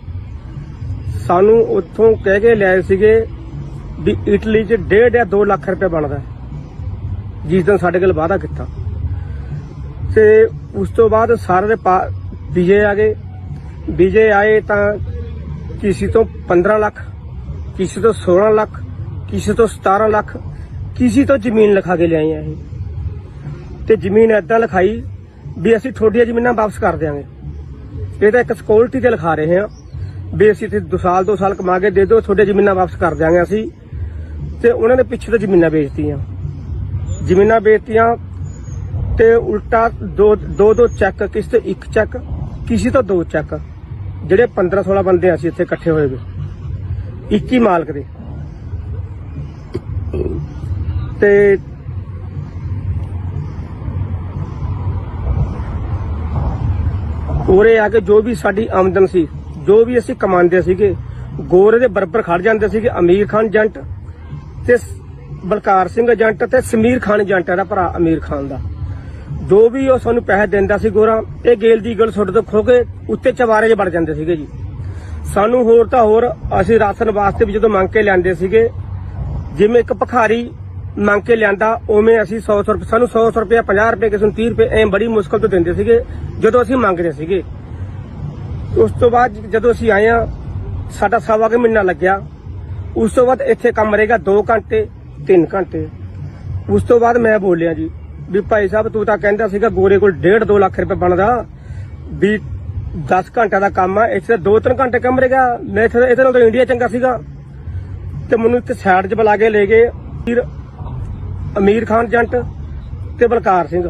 ਸਾਨੂੰ ਉੱਥੋਂ ਕਹਿ ਕੇ ਲਿਆਏ ਸੀਗੇ ਵੀ ਇਟਲੀ 'ਚ ਡੇਢ ਜਾਂ 2 ਲੱਖ ਰੁਪਏ ਬਣਦਾ ਜਿਸ ਦਿਨ ਸਾਡੇ ਕੋਲ ਵਾਅਦਾ ਕੀਤਾ। ਤੇ ਉਸ ਤੋਂ ਬਾਅਦ ਸਾਰੇ ਦੇ ਵਿਜੇ ਆ ਗਏ। ਵਿਜੇ ਆਏ ਤਾਂ ਕਿਸੇ ਤੋਂ 15 ਲੱਖ, ਕਿਸੇ ਤੋਂ 16 ਲੱਖ, ਕਿਸੇ ਤੋਂ 17 ਲੱਖ, ਕਿਸੇ ਤੋਂ ਜ਼ਮੀਨ ਲਿਖਾ ਕੇ ਲਿਆਏ ਆ ਇਹ। ਤੇ ਜ਼ਮੀਨ ਏਦਾਂ ਲਿਖਾਈ ਵੀ ਅਸੀਂ ਤੁਹਾਡੀਆਂ ਜ਼ਮੀਨਾਂ ਵਾਪਸ ਕਰ ਦਿਆਂਗੇ। ਇਹ ਤਾਂ ਇੱਕ ਸਿਕਿਉਰਿਟੀ ਤੇ ਲਿਖਾ ਰਹੇ ਹਾਂ ਵੀ ਅਸੀਂ ਤੇ 2 ਸਾਲ 2 ਸਾਲ ਕਮਾ ਕੇ ਦੇ ਦਿਓ, ਤੁਹਾਡੀਆਂ ਜ਼ਮੀਨਾਂ ਵਾਪਸ ਕਰ ਦਿਆਂਗੇ ਅਸੀਂ। ਤੇ ਉਹਨਾਂ ਨੇ ਪਿੱਛੇ ਤੋਂ ਜ਼ਮੀਨਾਂ ਵੇਚਤੀਆਂ। ਜ਼ਮੀਨਾਂ ਵੇਚਤੀਆਂ ਤੇ ਉਲਟਾ ਦੋ ਦੋ ਦੋ ਚੈੱਕ ਕਿਸੇ ਤੋਂ ਇੱਕ ਚੈੱਕ ਕਿਸੇ ਤੋਂ ਦੋ ਚੈੱਕ ਜਿਹੜੇ 15 16 ਬੰਦੇ ਅਸੀਂ ਇੱਥੇ ਇਕੱਠੇ ਹੋਏ ਵੇ। ਇੱਕ ਹੀ ਮਾਲਕ ਦੇ। ਤੇ ਉਰੇ ਆ ਕੇ ਜੋ ਵੀ ਸਾਡੀ ਆਮਦਨ ਸੀ, ਜੋ ਵੀ ਅਸੀਂ ਕਮਾਉਂਦੇ ਸੀਗੇ, ਗੋਰੇ ਦੇ ਬਰਬਰ ਖੜ ਜਾਂਦੇ ਸੀਗੇ, ਅਮੀਰ ਖਾਨ ਏਜੰਟ ਤੇ ਬਲਕਾਰ ਸਿੰਘ ਏਜੰਟ ਤੇ ਸਮੀਰ ਖਾਨ ਏਜੰਟ ਇਹਦਾ ਭਰਾ ਅਮੀਰ ਖਾਨ ਦਾ। ਜੋ ਵੀ ਉਹ ਸਾਨੂੰ ਪੈਸੇ ਦਿੰਦਾ ਸੀ ਗੋਰਾ, ਇਹ ਗੇਲ ਦੀ ਗੱਲ ਸੁੱਟ ਤੋਂ ਖੋ ਕੇ ਉੱਤੇ ਚਵਾਰੇ 'ਚ ਵੜ ਜਾਂਦੇ ਸੀਗੇ ਜੀ। ਸਾਨੂੰ ਹੋਰ ਤਾਂ ਹੋਰ, ਅਸੀਂ ਰਾਸ਼ਨ ਵਾਸਤੇ ਵੀ ਜਦੋਂ ਮੰਗ ਕੇ ਲਿਆਂਦੇ ਸੀਗੇ, ਜਿਵੇਂ ਇੱਕ ਭਖਾਰੀ ਮੰਗ ਕੇ ਲਿਆਂਦਾ, ਉਵੇਂ ਅਸੀਂ 100 100 ਰੁਪਏ ਸਾਨੂੰ 100 100 ਰੁਪਏ 50 ਰੁਪਏ ਕਿਸੇ ਨੂੰ 30 ਰੁਪਏ, ਐ ਬੜੀ ਮੁਸ਼ਕਲ ਤੋਂ ਦਿੰਦੇ ਸੀਗੇ, ਜਦੋਂ ਅਸੀਂ ਮੰਗਦੇ ਸੀਗੇ। ਉਸ ਤੋਂ ਬਾਅਦ ਜਦੋਂ ਅਸੀਂ ਆਏ ਆ ਸਾਡਾ ਸਵਾ ਕੁ ਮਹੀਨਾ ਲੱਗਿਆ। ਉਸ ਤੋਂ ਬਾਅਦ ਇੱਥੇ ਕੰਮ ਰਹੇਗਾ 2 ਘੰਟੇ 3 ਘੰਟੇ। ਉਸ ਤੋਂ ਬਾਅਦ ਮੈਂ ਬੋਲਿਆ ਜੀ ਵੀ ਭਾਈ ਸਾਹਿਬ, ਤੂੰ ਤਾਂ ਕਹਿੰਦਾ ਸੀਗਾ ਗੋਰੇ ਕੋਲ 1.5 2 ਲੱਖ ਰੁਪਏ ਬਣਦਾ, ਵੀ 10 ਘੰਟਿਆਂ ਦਾ ਕੰਮ ਆ, ਇੱਥੇ 2-3 ਘੰਟੇ ਕੰਮ ਰਹੇਗਾ। ਮੈਂ ਇੱਥੇ ਇਹਦੇ ਨਾਲ ਤਾਂ ਇੰਡੀਆ ਚੰਗਾ ਸੀਗਾ। ਤੇ ਮੈਨੂੰ ਇੱਥੇ ਸਾਈਡ 'ਚ ਬੁਲਾ ਕੇ ਲੈ ਗਏ। ਫਿਰ ਅਮੀਰ ਖਾਨ ਏਜੰਟ ਤੇ ਬਲਕਾਰ ਸਿੰਘ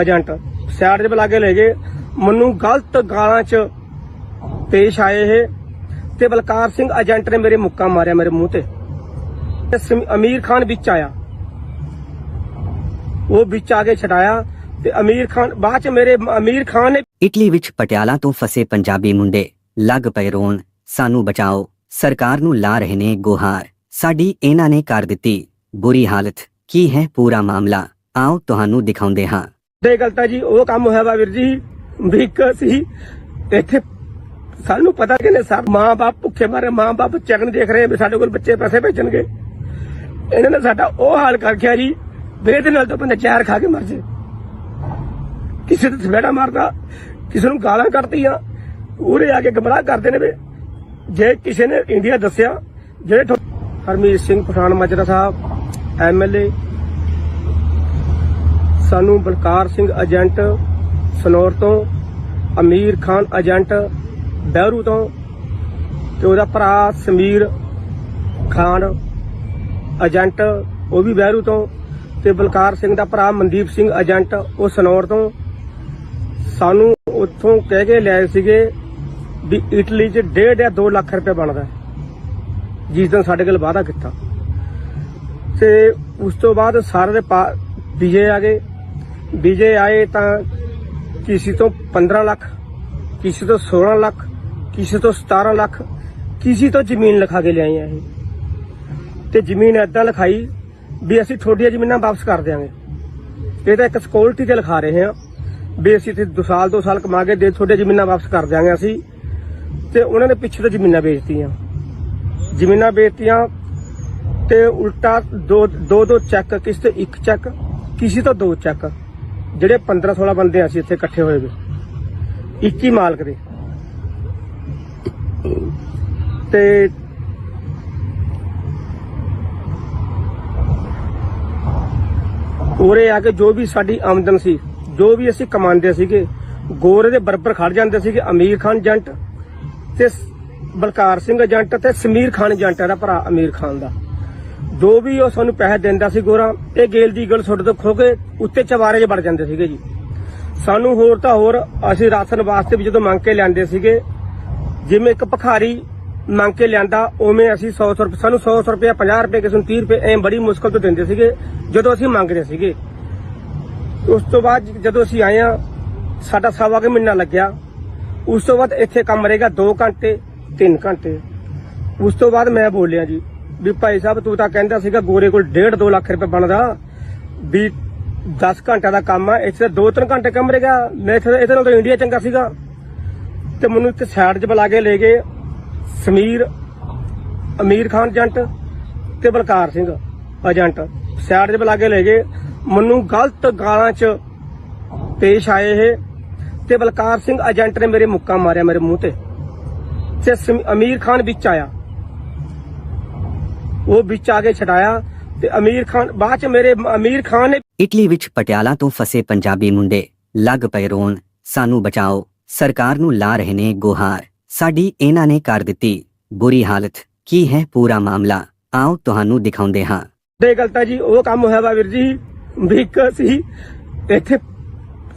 ਏਜੰਟ। ਸਾਈਡ 'ਚ ਬੁਲਾ ਲੈ ਗਏ। ਮੈਨੂੰ ਗਲਤ ਗਾਲਾਂ 'ਚ ਪੇਸ਼ ਆਏ ਇਹ ਤੇ ਬਲਕਾਰ ਸਿੰਘ ਏਜੰਟ ਨੇ ਮੇਰੇ ਮੁੱਕਾ ਮਾਰਿਆ ਮੇਰੇ ਮੂੰਹ ਤੇ। ਅਮੀਰ ਖਾਨ ਵਿੱਚ ਆਇਆ। ਉਹ ਵਿੱਚ ਆ ਕੇ ਛਡਾਇਆ ਤੇ ਅਮੀਰ ਖਾਨ, ਬਾਅਦ ਚ ਮੇਰੇ ਅਮੀਰ ਖਾਨ ਨੇ ਇਟਲੀ ਵਿੱਚ ਪਟਿਆਲਾ ਤੋਂ ਫਸੇ ਪੰਜਾਬੀ ਮੁੰਡੇ ਲੱਗ ਪਏ ਰੋਣ, ਸਾਨੂੰ ਬਚਾਓ, ਸਰਕਾਰ ਨੂੰ ਲਾ ਰਹੇ ਨੇ ਗੁਹਾਰ। ਸਾਡੀ ਇਹਨਾਂ ਨੇ ਕਰ ਦਿੱਤੀ ਬੁਰੀ ਹਾਲਤ। ਕੀ ਹੈ ਪੂਰਾ ਮਾਮਲਾ? ਆਓ ਤੁਹਾਨੂੰ ਦਿਖਾਉਂਦੇ ਹਾਂ। ਦੇ ਗਲਤਾ ਜੀ, ਉਹ ਕੰਮ ਹੋਇਆ ਵਾ ਵੀਰ ਜੀ ਵੀ ਇੱਕ ਸੀ। ਇੱਥੇ ਸਾਨੂੰ ਪਤਾ ਕਿ ਨੇ ਸਭ ਮਾਂ-ਬਾਪ ਭੁੱਖੇ ਮਾਰੇ, ਮਾਂ-ਬਾਪ ਚਗਨ ਦੇਖ ਰਹੇ ਆ ਵੀ ਸਾਡੇ ਕੋਲ ਬੱਚੇ ਪੈਸੇ ਭੇਜਣਗੇ ਇਹਨਾਂ ਨੇ ਸਾਡਾ ਉਹ ਹਾਲ ਕਰਖਿਆ ਜੀ ਬੇਦ ਨਾਲ ਤਾਂ ਬੰਦੇ ਚਾਰ ਖਾ ਕੇ ਮਰ ਜੇ। ਕਿਸੇ ਤੇ ਸਵੇੜਾ ਮਾਰਦਾ, ਕਿਸੇ ਨੂੰ ਗਾਲਾਂ ਕੱਢਦੀਆਂ, ਉਰੇ ਆ ਕੇ ਗਮਰਾਹ ਕਰਦੇ ਨੇ ਵੀ। ਜੇ ਕਿਸੇ ਨੇ ਇੰਡੀਆ ਦੱਸਿਆ, ਜਿਹੜੇ ਹਰਮੀਤ ਸਿੰਘ ਪਠਾਨ, ਮਾਜਰਾ ਸਾਹਿਬ ਐਮਐਲਏ, ਸਾਨੂੰ ਬਲਕਾਰ ਸਿੰਘ ਏਜੰਟ ਸਨੌਰ ਤੋਂ, ਅਮੀਰ ਖਾਨ ਏਜੰਟ ਬਹਿਰੂ ਤੋਂ ਤੇ ਉਹਦਾ ਭਰਾ ਸਮੀਰ ਖਾਨ ਏਜੰਟ, ਉਹ ਵੀ ਬਹਿਰੂ ਤੋਂ ਤੇ ਬਲਕਾਰ ਸਿੰਘ ਦਾ ਭਰਾ ਮਨਦੀਪ ਸਿੰਘ ਏਜੰਟ, ਉਹ ਸਨੌਰ ਤੋਂ ਸਾਨੂੰ ਉੱਥੋਂ ਕਹਿ ਕੇ ਲਿਆਏ ਸੀਗੇ ਵੀ ਇਟਲੀ 'ਚ ਡੇਢ ਜਾਂ 2 ਲੱਖ ਰੁਪਏ ਬਣਦਾ ਹੈ। ਜਿਸ ਦਿਨ ਸਾਡੇ ਕੋਲ ਵਾਅਦਾ ਕੀਤਾ ਤੇ ਉਸ ਤੋਂ ਬਾਅਦ ਸਾਰੇ ਦੇ ਵਿਜੇ ਆ ਗਏ। ਵੀਜੇ ਆਏ ਤਾਂ ਕਿਸੇ ਤੋਂ 15 ਲੱਖ, ਕਿਸੇ ਤੋਂ 16 ਲੱਖ, ਕਿਸੇ ਤੋਂ 17 ਲੱਖ, ਕਿਸੇ ਤੋਂ ਜ਼ਮੀਨ ਲਿਖਾ ਕੇ ਲਿਆਏ ਆ ਇਹ। ਤੇ ਜ਼ਮੀਨ ਏਦਾਂ ਲਿਖਾਈ ਵੀ ਅਸੀਂ ਤੁਹਾਡੀਆਂ ਜ਼ਮੀਨਾਂ ਵਾਪਸ ਕਰ ਦਿਆਂਗੇ। ਇਹ ਤਾਂ ਇੱਕ ਸਿਕਿਉਰਿਟੀ ਤੇ ਲਿਖਾ ਰਹੇ ਹਾਂ ਵੀ ਅਸੀਂ ਤੇ 2 ਸਾਲ 2 ਸਾਲ ਕਮਾ ਕੇ ਦੇ ਤੁਹਾਡੀਆਂ ਜ਼ਮੀਨਾਂ ਵਾਪਸ ਕਰ ਦਿਆਂਗੇ ਅਸੀਂ। ਤੇ ਉਹਨਾਂ ਨੇ ਪਿੱਛੇ ਤੋਂ ਜ਼ਮੀਨਾਂ ਵੇਚਤੀਆਂ। ਜ਼ਮੀਨਾਂ ਵੇਚਤੀਆਂ ਤੇ ਉਲਟਾ ਦੋ ਦੋ ਦੋ ਚੈੱਕ ਕਿਸੇ ਤੋਂ ਇੱਕ ਚੈੱਕ ਕਿਸੇ ਤੋਂ ਦੋ ਚੈੱਕ ਜਿਹੜੇ 15 16 ਬੰਦੇ ਅਸੀਂ ਇੱਥੇ ਇਕੱਠੇ ਹੋਏ ਵੇ। ਇੱਕ ਮਾਲਕ ਦੇ। ਤੇ ਉਰੇ ਆ ਕੇ ਜੋ ਵੀ ਸਾਡੀ ਆਮਦਨ ਸੀ, ਜੋ ਵੀ ਅਸੀਂ ਕਮਾਉਂਦੇ ਸੀਗੇ, ਗੋਰੇ ਦੇ ਬਰਬਰ ਖੜ ਜਾਂਦੇ ਸੀਗੇ, ਅਮੀਰ ਖਾਨ ਏਜੰਟ ਤੇ ਬਲਕਾਰ ਸਿੰਘ ਏਜੰਟ ਤੇ ਸਮੀਰ ਖਾਨ ਏਜੰਟ ਇਹਦਾ ਭਰਾ ਅਮੀਰ ਖਾਨ ਦਾ। ਜੋ ਵੀ ਉਹ ਸਾਨੂੰ ਪੈਸੇ ਦਿੰਦਾ ਸੀ ਗੋਰਾ, ਇਹ ਗੇਲ ਦੀ ਗੱਲ ਸੁੱਟ ਤੋਂ ਖੋ ਕੇ ਉੱਤੇ ਚਵਾਰੇ 'ਚ ਵੜ ਜਾਂਦੇ ਸੀਗੇ ਜੀ। ਸਾਨੂੰ ਹੋਰ ਤਾਂ ਹੋਰ ਅਸੀਂ ਰਾਸ਼ਨ ਵਾਸਤੇ ਵੀ ਜਦੋਂ ਮੰਗ ਕੇ ਲਿਆਂਦੇ ਸੀਗੇ, ਜਿਵੇਂ ਇੱਕ ਭਖਾਰੀ ਮੰਗ ਕੇ ਲਿਆਂਦਾ, ਉਵੇਂ ਅਸੀਂ 100 100 ਰੁਪਏ ਸਾਨੂੰ 100 100 ਰੁਪਏ 50 ਰੁਪਏ ਕਿਸੇ ਨੂੰ 30 ਰੁਪਏ ਐ ਬੜੀ ਮੁਸ਼ਕਲ ਤੋਂ ਦਿੰਦੇ ਸੀਗੇ, ਜਦੋਂ ਅਸੀਂ ਮੰਗਦੇ ਸੀਗੇ। ਉਸ ਤੋਂ ਬਾਅਦ ਜਦੋਂ ਅਸੀਂ ਆਏ ਆ ਸਾਡਾ ਸਵਾ ਕੁ ਮਹੀਨਾ ਲੱਗਿਆ। ਉਸ ਤੋਂ ਬਾਅਦ ਇੱਥੇ ਕੰਮ ਰਹੇਗਾ 2 ਘੰਟੇ 3 ਘੰਟੇ। ਉਸ ਤੋਂ ਬਾਅਦ ਮੈਂ ਬੋਲਿਆ ਜੀ ਵੀ ਭਾਈ ਸਾਹਿਬ, ਤੂੰ ਤਾਂ ਕਹਿੰਦਾ ਸੀਗਾ ਗੋਰੇ ਕੋਲ 1.5 2 ਲੱਖ ਰੁਪਏ ਬਣਦਾ, ਵੀ 10 ਘੰਟਿਆਂ ਦਾ ਕੰਮ ਆ, ਇੱਥੇ 2-3 ਘੰਟੇ ਕੰਮ ਰਹੇਗਾ ਮੈਂ ਇੱਥੇ ਇਹਦੇ ਨਾਲ ਤਾਂ ਇੰਡੀਆ ਚੰਗਾ ਸੀਗਾ। ਤੇ ਮੈਨੂੰ ਇੱਕ ਸਾਈਡ 'ਚ ਬੁਲਾ ਕੇ ਲੈ ਗਏ ਸਮੀਰ, ਅਮੀਰ ਖਾਨ ਏਜੰਟ ਤੇ ਬਲਕਾਰ ਸਿੰਘ ਏਜੰਟ। ਸਾਈਡ 'ਚ ਬੁਲਾ ਕੇ ਲੈ ਗਏ। ਮੈਨੂੰ ਗਲਤ ਗਾਲਾਂ 'ਚ ਪੇਸ਼ ਆਏ ਇਹ ਤੇ ਬਲਕਾਰ ਸਿੰਘ ਏਜੰਟ ਨੇ ਮੇਰੇ ਮੁੱਕਾ ਮਾਰਿਆ ਮੇਰੇ ਮੂੰਹ ਤੇ। ਤੇ ਅਮੀਰ ਖਾਨ ਵਿੱਚ ਆਇਆ। ਉਹ ਵਿੱਚ ਆ ਕੇ ਛਡਾਇਆ ਤੇ ਅਮੀਰ ਖਾਨ ਬਾਅਦ ਚ ਮੇਰੇ ਅਮੀਰ ਖਾਨ ਨੇ ਇਟਲੀ ਵਿੱਚ ਪਟਿਆਲਾ ਤੋਂ ਫਸੇ ਪੰਜਾਬੀ ਮੁੰਡੇ ਲੱਗ ਪਏ ਰੋਣ ਸਾਨੂੰ ਬਚਾਓ ਸਰਕਾਰ ਨੂੰ ਲਾ ਰਹੇ ਨੇ ਗੁਹਾਰ ਸਾਡੀ ਇਹਨਾਂ ਨੇ ਕਰ ਦਿੱਤੀ ਬੁਰੀ ਹਾਲਤ ਕੀ ਹੈ ਪੂਰਾ ਮਾਮਲਾ ਆਓ ਤੁਹਾਨੂੰ ਦਿਖਾਉਂਦੇ ਹਾਂ। ਦੇ ਗਲਤਾ ਜੀ ਉਹ ਕੰਮ ਹੋਇਆ ਵਾ ਵੀਰ ਜੀ ਵੀ ਇੱਕ ਸੀ ਇੱਥੇ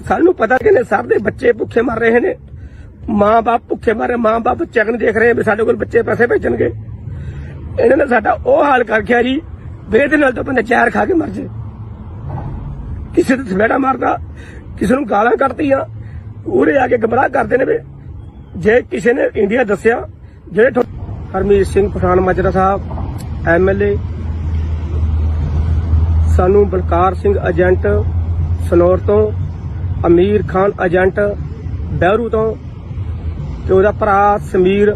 ਸਾਨੂੰ ਪਤਾ ਕਿ ਨੇ ਸਭ ਦੇ ਬੱਚੇ ਭੁੱਖੇ ਮਰ ਰਹੇ ਨੇ ਮਾਂ-ਬਾਪ ਭੁੱਖੇ ਮਰ ਰਹੇ ਮਾਂ-ਬਾਪ ਬੱਚਿਆਂ ਨੂੰ ਦੇਖ ਰਹੇ ਵੀ ਸਾਡੇ ਕੋਲ ਬੱਚੇ ਪੈਸੇ ਭੇਜਣਗੇ। ਇਹਨਾਂ ਨੇ ਸਾਡਾ ਉਹ ਹਾਲ ਕਰ ਜੀ ਵੇਦ ਨਾਲ ਤਾਂ ਬੰਦਾ ਜ਼ਹਿਰ ਖਾ ਕੇ ਮਰ ਜੇ। ਕਿਸੇ ਤੇ ਸਵੇੜਾ ਮਾਰਦਾ, ਕਿਸੇ ਨੂੰ ਗਾਲਾਂ ਕੱਢਦੀਆਂ, ਉਰੇ ਆ ਕੇ ਗਮਰਾਹ ਕਰਦੇ ਨੇ ਵੇ, ਜੇ ਕਿਸੇ ਨੇ ਇੰਡੀਆ ਦੱਸਿਆ, ਜਿਹੜੇ ਹਰਮੀਤ ਸਿੰਘ ਪਠਾਨ ਮਾਜਰਾ ਸਾਹਿਬ ਐਮਐਲਏ ਸਾਨੂੰ ਬਲਕਾਰ ਸਿੰਘ ਏਜੰਟ, ਸਨੌਰ ਤੋਂ, ਅਮੀਰ ਖਾਨ ਏਜੰਟ, ਬਹਿਰੂ ਤੋਂ, ਤੇ ਉਹਦਾ ਭਰਾ ਸਮੀਰ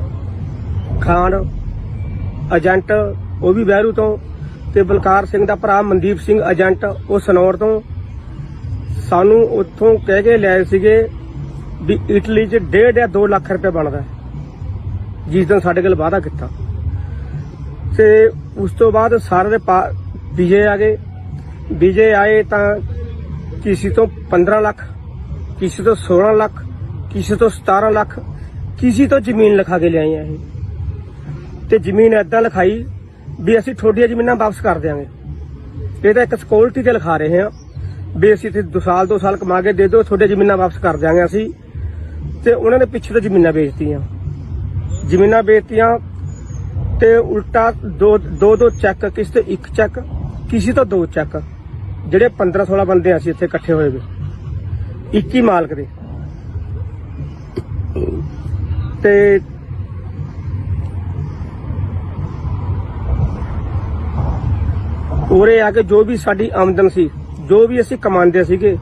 ਖਾਨ ਏਜੰਟ, ਉਹ ਵੀ ਬਹਿਰੂ ਤੋਂ ਤੇ ਬਲਕਾਰ ਸਿੰਘ ਦਾ ਭਰਾ ਮਨਦੀਪ ਸਿੰਘ ਏਜੰਟ, ਉਹ ਸਨੌਰ ਤੋਂ। ਸਾਨੂੰ ਉੱਥੋਂ ਕਹਿ ਕੇ ਲੈ ਸੀਗੇ ਵੀ ਇਟਲੀ 'ਚ 1.5 ਜਾਂ 2 ਲੱਖ ਰੁਪਏ ਬਣਦਾ ਜਿਸ ਦਿਨ ਸਾਡੇ ਕੋਲ ਵਾਅਦਾ ਕੀਤਾ। ਤੇ ਉਸ ਤੋਂ ਬਾਅਦ ਸਾਰੇ ਦੇ ਵਿਜੇ ਆ ਗਏ। ਵਿਜੇ ਆਏ ਤਾਂ ਕਿਸੇ ਤੋਂ 15 ਲੱਖ, ਕਿਸੇ ਤੋਂ 16 ਲੱਖ, ਕਿਸੇ ਤੋਂ 17 ਲੱਖ, ਕਿਸੇ ਤੋਂ ਜ਼ਮੀਨ ਲਿਖਾ ਕੇ ਲਿਆਏ ਆ ਇਹ। ਤੇ ਜ਼ਮੀਨ ਏਦਾਂ ਲਿਖਾਈ ਵੀ ਅਸੀਂ ਤੁਹਾਡੀਆਂ ਜ਼ਮੀਨਾਂ ਵਾਪਸ ਕਰ ਦਿਆਂਗੇ। ਇਹ ਤਾਂ ਇੱਕ ਸਿਕਿਉਰਿਟੀ ਤੇ ਲਿਖਾ ਰਹੇ ਹਾਂ ਵੀ ਅਸੀਂ ਤੇ 2 ਸਾਲ 2 ਸਾਲ ਕਮਾ ਕੇ ਦੇ ਦਿਓ, ਤੁਹਾਡੀਆਂ ਜ਼ਮੀਨਾਂ ਵਾਪਸ ਕਰ ਦਿਆਂਗੇ ਅਸੀਂ। ਤੇ ਉਹਨਾਂ ਨੇ ਪਿੱਛੇ ਤੋਂ ਜ਼ਮੀਨਾਂ ਵੇਚਤੀਆਂ। ਜ਼ਮੀਨਾਂ ਵੇਚਤੀਆਂ ਤੇ ਉਲਟਾ ਦੋ ਦੋ ਦੋ ਚੈੱਕ ਕਿਸੇ ਤੋਂ ਇੱਕ ਚੈੱਕ ਕਿਸੇ ਤੋਂ ਦੋ ਚੈੱਕ ਜਿਹੜੇ 15 16 ਬੰਦੇ ਅਸੀਂ ਇੱਥੇ ਇਕੱਠੇ ਹੋਏ ਵੇ। 21 ਮਾਲਕ ਦੇ। ਤੇ ਉਰੇ ਆ ਕੇ ਜੋ ਵੀ ਸਾਡੀ ਆਮਦਨ ਸੀ, ਜੋ ਵੀ ਅਸੀਂ ਕਮਾਉਂਦੇ ਸੀਗੇ,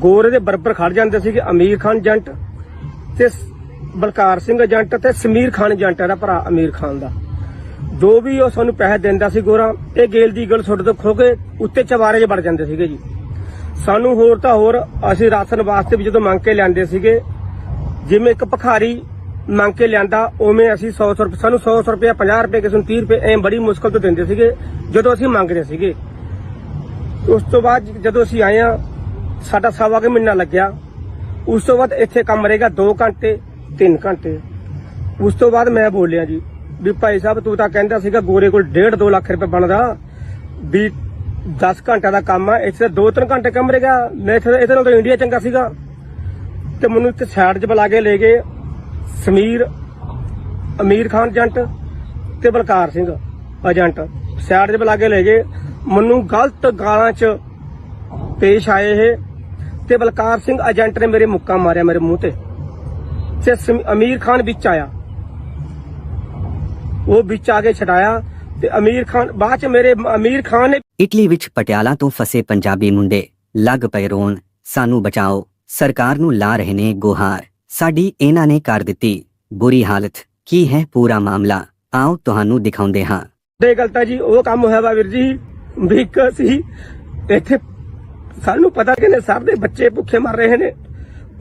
ਗੋਰੇ ਦੇ ਬਰਬਰ ਖੜ ਜਾਂਦੇ ਸੀਗੇ, ਅਮੀਰ ਖਾਨ ਏਜੰਟ ਤੇ ਬਲਕਾਰ ਸਿੰਘ ਏਜੰਟ ਤੇ ਸਮੀਰ ਖਾਨ ਏਜੰਟ ਇਹਦਾ ਭਰਾ ਅਮੀਰ ਖਾਨ ਦਾ। ਜੋ ਵੀ ਉਹ ਸਾਨੂੰ ਪੈਸੇ ਦਿੰਦਾ ਸੀ ਗੋਰਾ, ਇਹ ਗੇਲ ਦੀ ਗਲ ਸੁੱਟ ਤੋਂ ਖੋ ਕੇ ਉੱਤੇ ਚਵਾਰੇ 'ਚ ਵੜ ਜਾਂਦੇ ਸੀਗੇ ਜੀ। ਸਾਨੂੰ ਹੋਰ ਤਾਂ ਹੋਰ, ਅਸੀਂ ਰਾਸ਼ਨ ਵਾਸਤੇ ਵੀ ਜਦੋਂ ਮੰਗ ਕੇ ਲਿਆਂਦੇ ਸੀਗੇ, ਜਿਵੇਂ ਇੱਕ ਭਖਾਰੀ ਮੰਗ ਕੇ ਲਿਆਂਦਾ, ਉਵੇਂ ਅਸੀਂ 100 100 ਰੁਪਏ ਸਾਨੂੰ 100 100 ਰੁਪਏ 50 ਰੁਪਏ ਕਿਸੇ ਨੂੰ 30 ਰੁਪਏ, ਐ ਬੜੀ ਮੁਸ਼ਕਲ ਤੋਂ ਦਿੰਦੇ ਸੀਗੇ, ਜਦੋਂ ਅਸੀਂ ਮੰਗਦੇ ਸੀਗੇ। ਉਸ ਤੋਂ ਬਾਅਦ ਜਦੋਂ ਅਸੀਂ ਆਏ ਆ ਸਾਡਾ ਸਵਾ ਕੁ ਮਹੀਨਾ ਲੱਗਿਆ। ਉਸ ਤੋਂ ਬਾਅਦ ਇੱਥੇ ਕੰਮ ਰਹੇਗਾ 2 ਘੰਟੇ 3 ਘੰਟੇ। ਉਸ ਤੋਂ ਬਾਅਦ ਮੈਂ ਬੋਲਿਆ ਜੀ ਵੀ ਭਾਈ ਸਾਹਿਬ, ਤੂੰ ਤਾਂ ਕਹਿੰਦਾ ਸੀਗਾ ਗੋਰੇ ਕੋਲ 1.5 2 ਲੱਖ ਰੁਪਏ ਬਣਦਾ, ਵੀ 10 ਘੰਟਿਆਂ ਦਾ ਕੰਮ ਆ, ਇੱਥੇ 2-3 ਘੰਟੇ ਕੰਮ ਰਹੇਗਾ। ਮੈਂ ਇੱਥੇ ਇਹਦੇ ਨਾਲ ਤਾਂ ਇੰਡੀਆ ਚੰਗਾ ਸੀਗਾ। ਤੇ ਮੈਨੂੰ ਇੱਕ ਸਾਈਡ 'ਚ ਬੁਲਾ ਕੇ ਲੈ ਗਏ। ਸਮੀਰ, ਅਮੀਰ ਖਾਨ ਏਜੰਟ ਤੇ ਬਲਕਾਰ ਸਿੰਘ ਏਜੰਟ। ਸਾਈਡ 'ਚ ਬੁਲਾ ਲੈ ਗਏ। ਮੈਨੂੰ ਗਲਤ ਗਾਲਾਂ 'ਚ ਪੇਸ਼ ਆਏ ਇਹ ਤੇ ਬਲਕਾਰ ਸਿੰਘ ਏਜੰਟ ਨੇ ਮੇਰੇ ਮੁੱਕਾ ਮਾਰਿਆ ਮੇਰੇ ਮੂੰਹ ਤੇ ਤੇ ਅਮੀਰ ਖਾਨ ਵਿੱਚ ਆਇਆ। ਉਹ ਵਿੱਚ ਆ ਕੇ ਛਡਾਇਆ ਤੇ ਅਮੀਰ ਖਾਨ, ਬਾਅਦ ਚ ਮੇਰੇ ਅਮੀਰ ਖਾਨ ਨੇ ਇਟਲੀ ਵਿੱਚ ਪਟਿਆਲਾ ਤੋਂ ਫਸੇ ਪੰਜਾਬੀ ਮੁੰਡੇ ਲੱਗ ਪਏ ਰੋਣ, ਸਾਨੂੰ ਬਚਾਓ, ਸਰਕਾਰ ਨੂੰ ਲਾ ਰਹੇ ਨੇ ਗੁਹਾਰ। ਸਾਡੀ ਇਹਨਾਂ ਨੇ ਕਰ ਦਿੱਤੀ। ਬੁਰੀ ਹਾਲਤ। ਕੀ ਹੈ ਪੂਰਾ ਮਾਮਲਾ? ਆਓ ਤੁਹਾਨੂੰ ਦਿਖਾਉਂਦੇ ਹਾਂ। ਦੇ ਗਲਤਾ ਜੀ, ਉਹ ਕੰਮ ਹੋਇਆ ਵਾ ਵੀਰ ਜੀ। ਵੀ ਇੱਕ ਸੀ ਇੱਥੇ ਸਾਨੂੰ ਪਤਾ ਕਿ ਨੇ ਸਭ ਦੇ ਬੱਚੇ ਭੁੱਖੇ ਮਰ ਰਹੇ ਨੇ।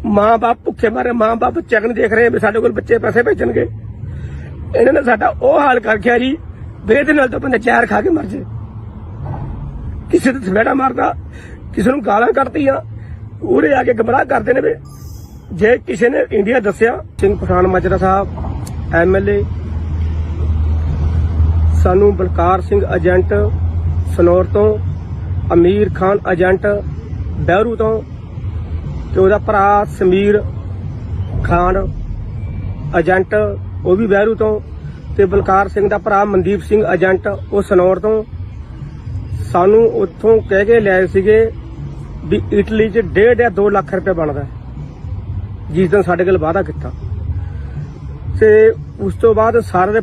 ਮਾਂ-ਬਾਪ ਭੁੱਖੇ ਮਰ ਰਹੇ ਮਾਂ-ਬਾਪ ਬੱਚਿਆਂ ਦੇਖ ਰਹੇ ਵੀ ਸਾਡੇ ਕੋਲ ਬੱਚੇ ਪੈਸੇ ਭੇਜਣਗੇ। ਇਹਨਾਂ ਨੇ ਸਾਡਾ ਉਹ ਹਾਲ ਕਰ ਗਿਆ ਜੀ ਵੇਦ ਨਾਲ ਤਾਂ ਬੰਦਾ ਜ਼ਹਿਰ ਖਾ ਕੇ ਮਰ ਜੇ। ਕਿਸੇ ਤੇ ਸਵੇੜਾ ਮਾਰਦਾ, ਕਿਸੇ ਨੂੰ ਗਾਲਾਂ ਕੱਢਦੀਆਂ, ਉਰੇ ਆ ਕੇ ਗਮਰਾਹ ਕਰਦੇ ਨੇ ਵੇ ਜੇ ਕਿਸੇ ਨੇ ਇੰਡੀਆ ਦੱਸਿਆ, ਸਿੰਘ ਪਠਾਨ ਮਾਜਰਾ ਸਾਹਿਬ ਐਮਐਲਏ ਸਾਨੂੰ ਬਲਕਾਰ ਸਿੰਘ ਏਜੰਟ ਸਨੌਰ ਤੋਂ, ਅਮੀਰ ਖਾਨ ਏਜੰਟ ਬਹਿਰੂ ਤੋਂ ਤੇ ਉਹਦਾ ਭਰਾ ਸਮੀਰ ਖਾਨ ਏਜੰਟ, ਉਹ ਵੀ ਬਹਿਰੂ ਤੋਂ ਤੇ ਬਲਕਾਰ ਸਿੰਘ ਦਾ ਭਰਾ ਮਨਦੀਪ ਸਿੰਘ ਏਜੰਟ, ਉਹ ਸਨੌਰ ਤੋਂ। ਸਾਨੂੰ ਉੱਥੋਂ ਕਹਿ ਕੇ ਲਿਆਏ ਸੀਗੇ ਵੀ ਇਟਲੀ 'ਚ ਡੇਢ ਜਾਂ 2 ਲੱਖ ਰੁਪਏ ਬਣਦਾ ਜਿਸ ਦਿਨ ਸਾਡੇ ਕੋਲ ਵਾਅਦਾ ਕੀਤਾ। ਤੇ ਉਸ ਤੋਂ ਬਾਅਦ ਸਾਰੇ ਦੇ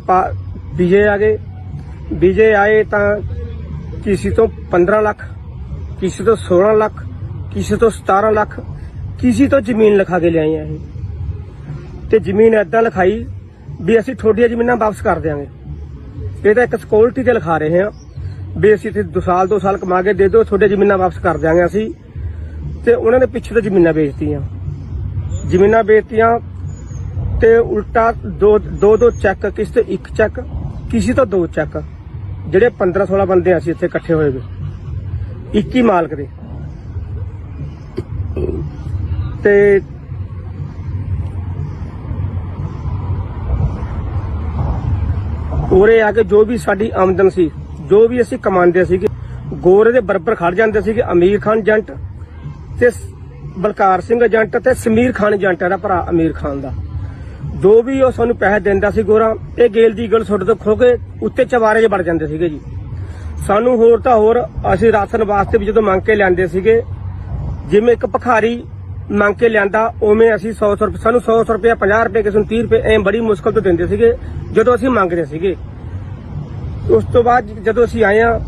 ਵੀਜ਼ੇ ਆ ਗਏ। ਵਿਜੇ ਆਏ ਤਾਂ ਕਿਸੇ ਤੋਂ 15 ਲੱਖ, ਕਿਸੇ ਤੋਂ 16 ਲੱਖ, ਕਿਸੇ ਤੋਂ 17 ਲੱਖ, ਕਿਸੇ ਤੋਂ ਜ਼ਮੀਨ ਲਿਖਾ ਕੇ ਲਿਆਏ ਆ ਇਹ। ਤੇ ਜ਼ਮੀਨ ਏਦਾਂ ਲਿਖਾਈ ਵੀ ਅਸੀਂ ਤੁਹਾਡੀਆਂ ਜ਼ਮੀਨਾਂ ਵਾਪਸ ਕਰ ਦਿਆਂਗੇ। ਇਹ ਤਾਂ ਇੱਕ ਸਿਕਿਉਰਿਟੀ ਤੇ ਲਿਖਾ ਰਹੇ ਆ ਵੀ ਅਸੀਂ ਤੇ 2 ਸਾਲ 2 ਸਾਲ ਕਮਾ ਕੇ ਦੇ ਦਿਓ ਤੁਹਾਡੇ ਜ਼ਮੀਨਾਂ ਵਾਪਸ ਕਰ ਦਿਆਂਗੇ ਅਸੀਂ। ਤੇ ਉਹਨਾਂ ਨੇ ਪਿੱਛੇ ਤੋਂ ਜ਼ਮੀਨਾਂ ਵੇਚਤੀਆਂ। ਜ਼ਮੀਨਾਂ ਵੇਚਤੀਆਂ ਤੇ ਉਲਟਾ ਦੋ ਦੋ ਦੋ ਚੈੱਕ ਕਿਸੇ ਤੇ ਇੱਕ ਚੈੱਕ ਕਿਸੇ ਤੋਂ ਦੋ ਚੈੱਕ, ਜਿਹੜੇ 15 16 ਬੰਦੇ ਅਸੀਂ ਇੱਥੇ ਇਕੱਠੇ ਹੋਏ ਵੇ। 21 ਮਾਲਕ ਦੇ। ਤੇ ਉਰੇ ਆ ਕੇ ਜੋ ਵੀ ਸਾਡੀ ਆਮਦਨ ਸੀ, ਜੋ ਵੀ ਅਸੀਂ ਕਮਾਉਂਦੇ ਸੀਗੇ, ਗੋਰੇ ਦੇ ਬਰਬਰ ਖੜ ਜਾਂਦੇ ਸੀਗੇ, ਅਮੀਰ ਖਾਨ ਜੰਟ ਤੇ ਬਲਕਾਰ ਸਿੰਘ ਏਜੰਟ ਤੇ ਸਮੀਰ ਖਾਨ ਏਜੰਟ ਦਾ ਭਰਾ ਅਮੀਰ ਖਾਨ ਦਾ। ਜੋ ਵੀ ਉਹ ਸਾਨੂੰ ਪੈਸੇ ਦਿੰਦਾ ਸੀ ਗੋਰਾ, ਇਹ ਗੇਲ ਦੀ ਗੱਲ ਛੱਡ ਤੋਂ ਖੋ ਕੇ ਉੱਤੇ ਚਵਾਰੇ 'ਚ ਵੜ ਜਾਂਦੇ ਸੀਗੇ ਜੀ। ਸਾਨੂੰ ਹੋਰ ਤਾਂ ਹੋਰ ਅਸੀਂ ਰਾਸ਼ਨ ਵਾਸਤੇ ਵੀ ਜਦੋਂ ਮੰਗ ਕੇ ਲਿਆਂਦੇ ਸੀਗੇ, ਜਿਵੇਂ ਇੱਕ ਭਖਾਰੀ ਮੰਗ ਕੇ ਲਿਆਂਦਾ, ਉਵੇਂ ਅਸੀਂ 100 100 ਰੁਪਏ, ਸਾਨੂੰ 100 100 ਰੁਪਏ 50 ਰੁਪਏ, ਕਿਸੇ ਨੂੰ 30 ਰੁਪਏ, ਐ ਬੜੀ ਮੁਸ਼ਕਲ ਤੋਂ ਦਿੰਦੇ ਸੀਗੇ, ਜਦੋਂ ਅਸੀਂ ਮੰਗਦੇ ਸੀਗੇ। ਉਸ ਤੋਂ ਬਾਅਦ ਜਦੋਂ ਅਸੀਂ ਆਏ ਆ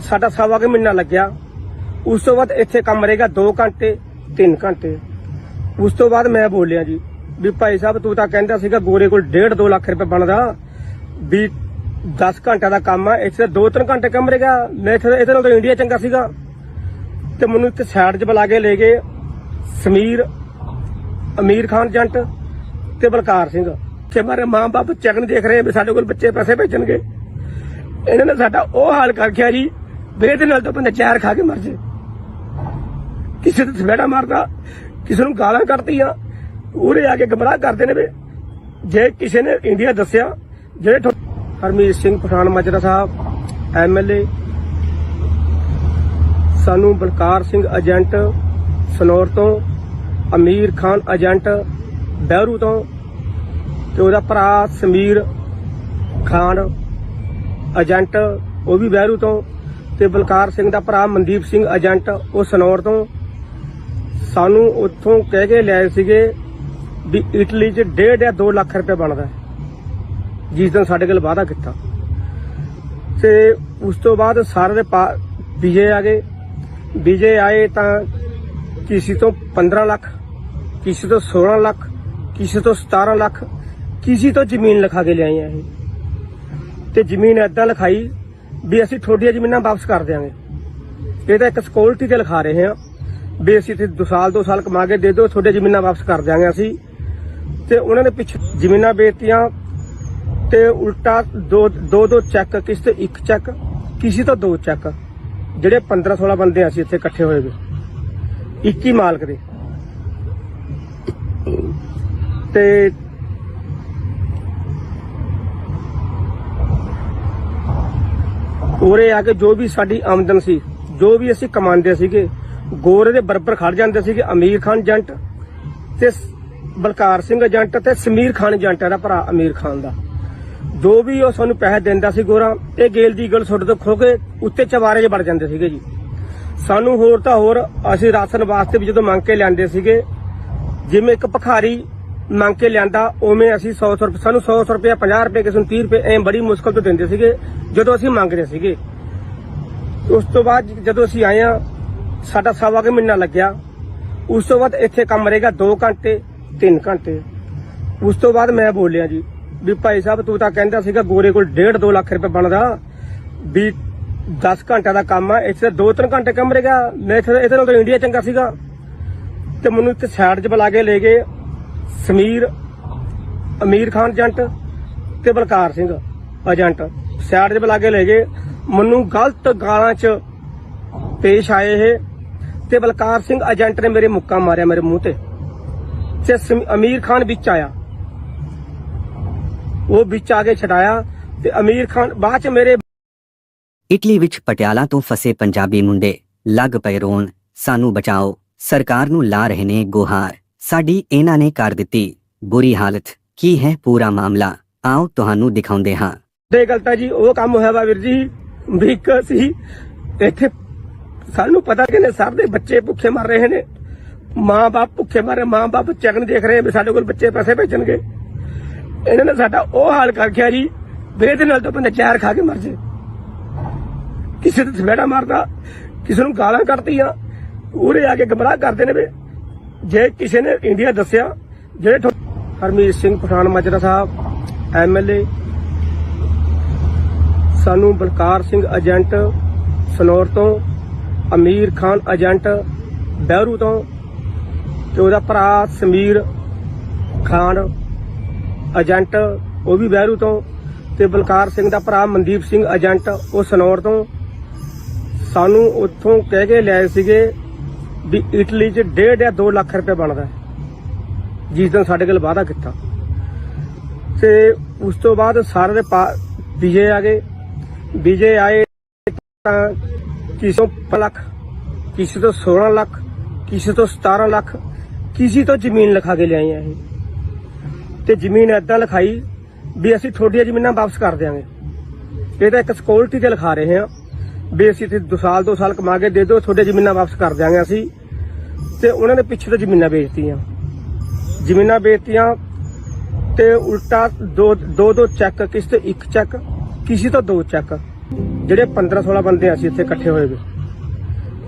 ਸਾਡਾ ਸਵਾ ਕੇ ਮਹੀਨਾ ਲੱਗਿਆ। ਉਸ ਤੋਂ ਬਾਅਦ ਇੱਥੇ ਕੰਮ ਰਹੇਗਾ 2 ਘੰਟੇ 3 ਘੰਟੇ। ਉਸ ਤੋਂ ਬਾਅਦ ਮੈਂ ਬੋਲਿਆ ਜੀ, ਵੀ ਭਾਈ ਸਾਹਿਬ, ਤੂੰ ਤਾਂ ਕਹਿੰਦਾ ਸੀਗਾ ਗੋਰੇ ਕੋਲ 1.5 2 ਲੱਖ ਰੁਪਏ ਬਣਦਾ, ਵੀ 10 ਘੰਟਿਆਂ ਦਾ ਕੰਮ ਆ, ਇੱਥੇ 2-3 ਘੰਟੇ ਕੰਮ ਰਹੇਗਾ ਮੈਂ ਇੱਥੇ ਇਹਦੇ ਨਾਲ ਤਾਂ ਇੰਡੀਆ ਚੰਗਾ ਸੀਗਾ। ਤੇ ਮੈਨੂੰ ਇੱਥੇ ਸਾਈਡ 'ਚ ਬੁਲਾ ਕੇ ਲੈ ਗਏ ਸਮੀਰ, ਅਮੀਰ ਖਾਨ ਜੰਟ ਤੇ ਬਲਕਾਰ ਸਿੰਘ। ਕਿ ਮਾਰੇ ਮਾਂ-ਬਾਪ ਚਗਨ ਦੇਖ ਰਹੇ ਵੀ ਸਾਡੇ ਕੋਲ ਬੱਚੇ ਪੈਸੇ ਭੇਜਣਗੇ। ਇਹਨਾਂ ਨੇ ਸਾਡਾ ਉਹ ਹਾਲ ਕਰ ਗਿਆ ਜੀ, ਵੀ ਇਹਦੇ ਨਾਲ ਤਾਂ ਬੰਦਾ ਜ਼ਹਿਰ ਖਾ ਕੇ ਮਰ ਜੇ। ਕਿਸੇ ਤੇ ਸਵੇੜਾ ਮਾਰਦਾ, ਕਿਸੇ ਨੂੰ ਗਾਲਾਂ ਕੱਢਦੀਆਂ ਉਰੇ ਆ ਕੇ ਗਮਰਾਹ ਕਰਦੇ ਨੇ ਵੀ। ਜੇ ਕਿਸੇ ਨੇ ਇੰਡੀਆ ਦੱਸਿਆ, ਜਿਹੜੇ ਠੋ- ਹਰਮੀਤ ਸਿੰਘ ਪਠਾਨ ਮਾਜਰਾ ਸਾਹਿਬ ਐਮਐਲਏ ਸਾਨੂੰ ਬਲਕਾਰ ਸਿੰਘ ਏਜੰਟ, ਸਨੌਰ ਤੋਂ, ਅਮੀਰ ਖਾਨ ਏਜੰਟ, ਬਹਿਰੂ ਤੋਂ, ਤੇ ਉਹਦਾ ਭਰਾ ਸਮੀਰ ਖਾਨ ਏਜੰਟ, ਉਹ ਵੀ ਬਹਿਰੂ ਤੋਂ, ਤੇ ਬਲਕਾਰ ਸਿੰਘ ਦਾ ਭਰਾ ਮਨਦੀਪ ਸਿੰਘ ਏਜੰਟ, ਉਹ ਸਨੌਰ ਤੋਂ ਸਾਨੂੰ ਉੱਥੋਂ ਕਹਿ ਕੇ ਲਿਆਏ ਸੀਗੇ ਵੀ ਇਟਲੀ 'ਚ ਡੇਢ ਜਾਂ 2 ਲੱਖ ਰੁਪਏ ਬਣਦਾ ਹੈ। ਜਿਸ ਦਿਨ ਸਾਡੇ ਕੋਲ ਵਾਅਦਾ ਕੀਤਾ। ਤੇ ਉਸ ਤੋਂ ਬਾਅਦ ਸਾਰੇ ਦੇ ਵੀਜ਼ੇ ਆ ਗਏ। ਵਿਜੇ ਆਏ ਤਾਂ ਕਿਸੇ ਤੋਂ 15 ਲੱਖ, ਕਿਸੇ ਤੋਂ 16 ਲੱਖ, ਕਿਸੇ ਤੋਂ 17 ਲੱਖ, ਕਿਸੇ ਤੋਂ ਜ਼ਮੀਨ ਲਿਖਾ ਕੇ ਲਿਆਏ ਆ ਇਹ। ਤੇ ਜ਼ਮੀਨ ਏਦਾਂ ਲਿਖਾਈ ਵੀ ਅਸੀਂ ਤੁਹਾਡੀਆਂ ਜ਼ਮੀਨਾਂ ਵਾਪਸ ਕਰ ਦਿਆਂਗੇ। ਇਹ ਤਾਂ ਇੱਕ ਸਿਕਿਉਰਿਟੀ ਤੇ ਲਿਖਾ ਰਹੇ ਹਾਂ। ਵੀ ਅਸੀਂ ਇੱਥੇ 2 ਸਾਲ 2 ਸਾਲ ਕਮਾ ਕੇ ਦੇ ਦਿਓ ਤੁਹਾਡੇ ਜ਼ਮੀਨਾਂ ਵਾਪਸ ਕਰ ਦਿਆਂਗੇ ਅਸੀਂ। ਤੇ ਉਹਨਾਂ ਨੇ ਪਿੱਛੇ ਜ਼ਮੀਨਾਂ ਵੇਚਤੀਆਂ ਤੇ ਉਲਟਾ ਦੋ ਦੋ ਦੋ ਚੈੱਕ, ਕਿਸੇ ਤੇ ਇੱਕ ਚੈੱਕ, ਕਿਸੇ ਤੋਂ ਦੋ ਚੈੱਕ, ਜਿਹੜੇ 15 16 ਬੰਦੇ ਅਸੀਂ ਇੱਥੇ ਇਕੱਠੇ ਹੋਏ ਗਏ 21 ਮਾਲਕ ਦੇ। ਤੇ ਉਰੇ ਆ ਕੇ ਜੋ ਵੀ ਸਾਡੀ ਆਮਦਨ ਸੀ, ਜੋ ਵੀ ਅਸੀਂ ਕਮਾਉਂਦੇ ਸੀਗੇ ਗੋਰੇ ਦੇ ਬਰਬਰ ਖੜ ਜਾਂਦੇ ਸੀਗੇ, ਅਮੀਰ ਖਾਨ ਏਜੰਟ ਤੇ ਬਲਕਾਰ ਸਿੰਘ ਏਜੰਟ ਤੇ ਸਮੀਰ ਖਾਨ ਏਜੰਟ ਦਾ ਭਰਾ ਅਮੀਰ ਖਾਨ ਦਾ। ਜੋ ਵੀ ਉਹ ਸਾਨੂੰ ਪੈਸੇ ਦਿੰਦਾ ਸੀ ਗੋਰਾ, ਇਹ ਗੇਲ ਦੀ ਗੱਲ ਛੱਡ ਤੋਂ ਖੋ ਕੇ ਉੱਤੇ ਚਵਾਰੇ 'ਚ ਵੜ ਜਾਂਦੇ ਸੀਗੇ ਜੀ। ਸਾਨੂੰ ਹੋਰ ਤਾਂ ਹੋਰ, ਅਸੀਂ ਰਾਸ਼ਨ ਵਾਸਤੇ ਵੀ ਜਦੋਂ ਮੰਗ ਕੇ ਲਿਆਂਦੇ ਸੀਗੇ, ਜਿਵੇਂ ਇੱਕ ਭਖਾਰੀ ਮੰਗ ਕੇ ਲਿਆਂਦਾ, ਉਵੇਂ ਅਸੀਂ 100 100 ਰੁਪਏ, ਸਾਨੂੰ 100 100 ਰੁਪਏ 50 ਰੁਪਏ, ਕਿਸੇ ਨੂੰ 30 ਰੁਪਏ, ਐ ਬੜੀ ਮੁਸ਼ਕਲ ਤੋਂ ਦਿੰਦੇ ਸੀਗੇ, ਜਦੋਂ ਅਸੀਂ ਮੰਗਦੇ ਸੀਗੇ। ਉਸ ਤੋਂ ਬਾਅਦ ਜਦੋਂ ਅਸੀਂ ਆਏ ਆ ਸਾਡਾ ਸਵਾ ਕੇ ਮਹੀਨਾ ਲੱਗਿਆ। ਉਸ ਤੋਂ ਬਾਅਦ ਇੱਥੇ ਕੰਮ ਰਹੇਗਾ 2 ਘੰਟੇ 3 ਘੰਟੇ। ਉਸ ਤੋਂ ਬਾਅਦ ਮੈਂ ਬੋਲਿਆ ਜੀ ਵੀ ਭਾਈ ਸਾਹਿਬ, ਤੂੰ ਤਾਂ ਕਹਿੰਦਾ ਸੀਗਾ ਗੋਰੇ ਕੋਲ 1.5 2 ਲੱਖ ਰੁਪਏ ਬਣਦਾ ਵੀ 10 ਘੰਟਿਆਂ ਦਾ ਕੰਮ ਆ, ਇੱਥੇ 2-3 ਘੰਟੇ ਕੰਮ ਰਹੇਗਾ। ਮੈਂ ਇੱਥੇ ਇਹਦੇ ਨਾਲ ਤਾਂ ਇੰਡੀਆ ਚੰਗਾ ਸੀਗਾ। ਤੇ ਮੈਨੂੰ ਇੱਥੇ ਸਾਈਡ 'ਚ ਬੁਲਾ ਕੇ ਲੈ ਗਏ ਸਮੀਰ, ਅਮੀਰ ਖਾਨ ਏਜੰਟ ਤੇ ਬਲਕਾਰ ਸਿੰਘ ਏਜੰਟ। ਸਾਈਡ 'ਚ ਬੁਲਾ ਕੇ ਲੈ ਗਏ। ਮੈਨੂੰ ਗਲਤ ਗਾਲਾਂ 'ਚ ਪੇਸ਼ ਆਏ ਇਹ। ਤੇ ਬਲਕਾਰ ਸਿੰਘ ਏਜੰਟ ਨੇ ਮੇਰੇ ਮੁੱਕਾ ਮਾਰਿਆ ਮੇਰੇ ਮੂੰਹ ਤੇ ਤੇ ਅਮੀਰ ਖਾਨ ਵਿੱਚ ਆਇਆ। ਉਹ ਵਿੱਚ ਆ ਕੇ ਛਡਾਇਆ ਤੇ ਅਮੀਰ ਖਾਨ ਬਾਅਦ 'ਚ ਮੇਰੇ ਇਟਲੀ ਵਿੱਚ ਪਟਿਆਲਾ ਤੋਂ ਫਸੇ ਪੰਜਾਬੀ ਮੁੰਡੇ ਲੱਗ ਪਏ ਰੋਣ ਸਾਨੂੰ ਬਚਾਓ ਸਰਕਾਰ ਨੂੰ ਲਾ ਰਹੇ ਨੇ ਗੁਹਾਰ ਸਾਡੀ ਇਹਨਾਂ ਨੇ ਕਰ ਦਿੱਤੀ ਬੁਰੀ ਹਾਲਤ ਕੀ ਹੈ ਪੂਰਾ ਮਾਮਲਾ ਆਓ ਤੁਹਾਨੂੰ ਦਿਖਾਉਂਦੇ ਹਾਂ। ਤੇ ਗੱਲ ਤਾਂ ਜੀ ਉਹ ਕੰਮ ਹੋਇਆ ਵਾ ਵੀਰ ਜੀ ਵੀ ਇੱਕ ਸੀ ਇੱਥੇ ਸਾਨੂੰ ਪਤਾ ਕਿ ਨੇ ਸਭ ਦੇ ਬੱਚੇ ਭੁੱਖੇ ਮਰ ਰਹੇ ਨੇ। ਮਾਂ-ਬਾਪ ਭੁੱਖੇ ਮਰ ਰਹੇ, ਮਾਂ-ਬਾਪ ਬੱਚਿਆਂ ਨੂੰ ਦੇਖ ਰਹੇ ਵੀ ਸਾਡੇ ਕੋਲ ਬੱਚੇ ਪੈਸੇ ਭੇਜਣਗੇ। ਇਹਨਾਂ ਨੇ ਸਾਡਾ ਉਹ ਹਾਲ ਕਰ ਗਿਆ ਜੀ, ਵੀ ਨਾਲ ਤਾਂ ਬੰਦਾ ਜ਼ਹਿਰ ਖਾ ਕੇ ਮਰ ਜੇ। ਕਿਸੇ ਤੇ ਸਵੇੜਾ ਮਾਰਦਾ, ਕਿਸੇ ਨੂੰ ਗਾਲਾਂ ਕੱਢਦੀਆਂ, ਉਰੇ ਆ ਕੇ ਗਮਰਾਹ ਕਰਦੇ ਨੇ ਵੀ ਜੇ ਕਿਸੇ ਨੇ ਇੰਡੀਆ ਦੱਸਿਆ, ਜਿਹੜੇ ਹਰਮੀਤ ਸਿੰਘ ਪਠਾਨ ਮਾਜਰਾ ਸਾਹਿਬ ਐਮਐਲਏ ਸਾਨੂੰ ਬਲਕਾਰ ਸਿੰਘ ਏਜੰਟ, ਸਨੌਰ ਤੋਂ ਅਮੀਰ ਖਾਨ ਏਜੰਟ ਬਹਿਰੂ ਤੋਂ ਤੇ ਉਹਦਾ ਭਰਾ ਸਮੀਰ ਖਾਨ ਏਜੰਟ, ਉਹ ਵੀ ਬਹਿਰੂ ਤੋਂ ਤੇ ਬਲਕਾਰ ਸਿੰਘ ਦਾ ਭਰਾ ਮਨਦੀਪ ਸਿੰਘ ਏਜੰਟ, ਉਹ ਸਨੌਰ ਤੋਂ। ਸਾਨੂੰ ਉੱਥੋਂ ਕਹਿ ਕੇ ਲਿਆਏ ਸੀਗੇ ਵੀ ਇਟਲੀ 'ਚ ਡੇਢ ਜਾਂ 2 ਲੱਖ ਰੁਪਏ ਬਣਦਾ ਹੈ। ਜਿਸ ਦਿਨ ਸਾਡੇ ਕੋਲ ਵਾਅਦਾ ਕੀਤਾ। ਤੇ ਉਸ ਤੋਂ ਬਾਅਦ ਸਾਰੇ ਦੇ ਵਿਜੇ ਆ ਗਏ। ਵਿਜੇ ਆਏ ਤਾਂ ਕਿਸੇ ਤੋਂ ਪੰਜ ਲੱਖ ਕਿਸੇ ਤੋਂ 16 ਲੱਖ ਕਿਸੇ ਤੋਂ 17 ਲੱਖ ਕਿਸੇ ਤੋਂ ਜ਼ਮੀਨ ਲਿਖਾ ਕੇ ਲਿਆਏ ਆ ਇਹ ਤੇ ਜ਼ਮੀਨ ਏਦਾਂ ਲਿਖਾਈ ਵੀ ਅਸੀਂ ਤੁਹਾਡੀਆਂ ਜ਼ਮੀਨਾਂ ਵਾਪਸ ਕਰ ਦਿਆਂਗੇ ਇਹ ਤਾਂ ਇੱਕ ਸਿਕਿਉਰਿਟੀ ਤੇ ਲਿਖਾ ਰਹੇ ਆ ਵੀ ਅਸੀਂ ਤੇ 2 ਸਾਲ 2 ਸਾਲ ਕਮਾ ਕੇ ਦੇ ਦਿਓ ਤੁਹਾਡੀਆਂ ਜ਼ਮੀਨਾਂ ਵਾਪਸ ਕਰ ਦਿਆਂਗੇ ਅਸੀਂ ਤੇ ਉਹਨਾਂ ਨੇ ਪਿੱਛੇ ਤੋਂ ਜ਼ਮੀਨਾਂ ਵੇਚਤੀਆਂ ਜ਼ਮੀਨਾਂ ਵੇਚਤੀਆਂ ਤੇ ਉਲਟਾ ਦੋ ਦੋ ਦੋ ਚੈੱਕ ਕਿਸੇ ਤੋਂ ਇੱਕ ਚੈੱਕ ਕਿਸੇ ਤੋਂ ਦੋ ਚੈੱਕ ਜਿਹੜੇ 15 16 ਬੰਦੇ ਅਸੀਂ ਇੱਥੇ ਇਕੱਠੇ ਹੋਏ ਵੇ।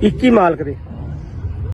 21 ਮਾਲਕ ਦੇ।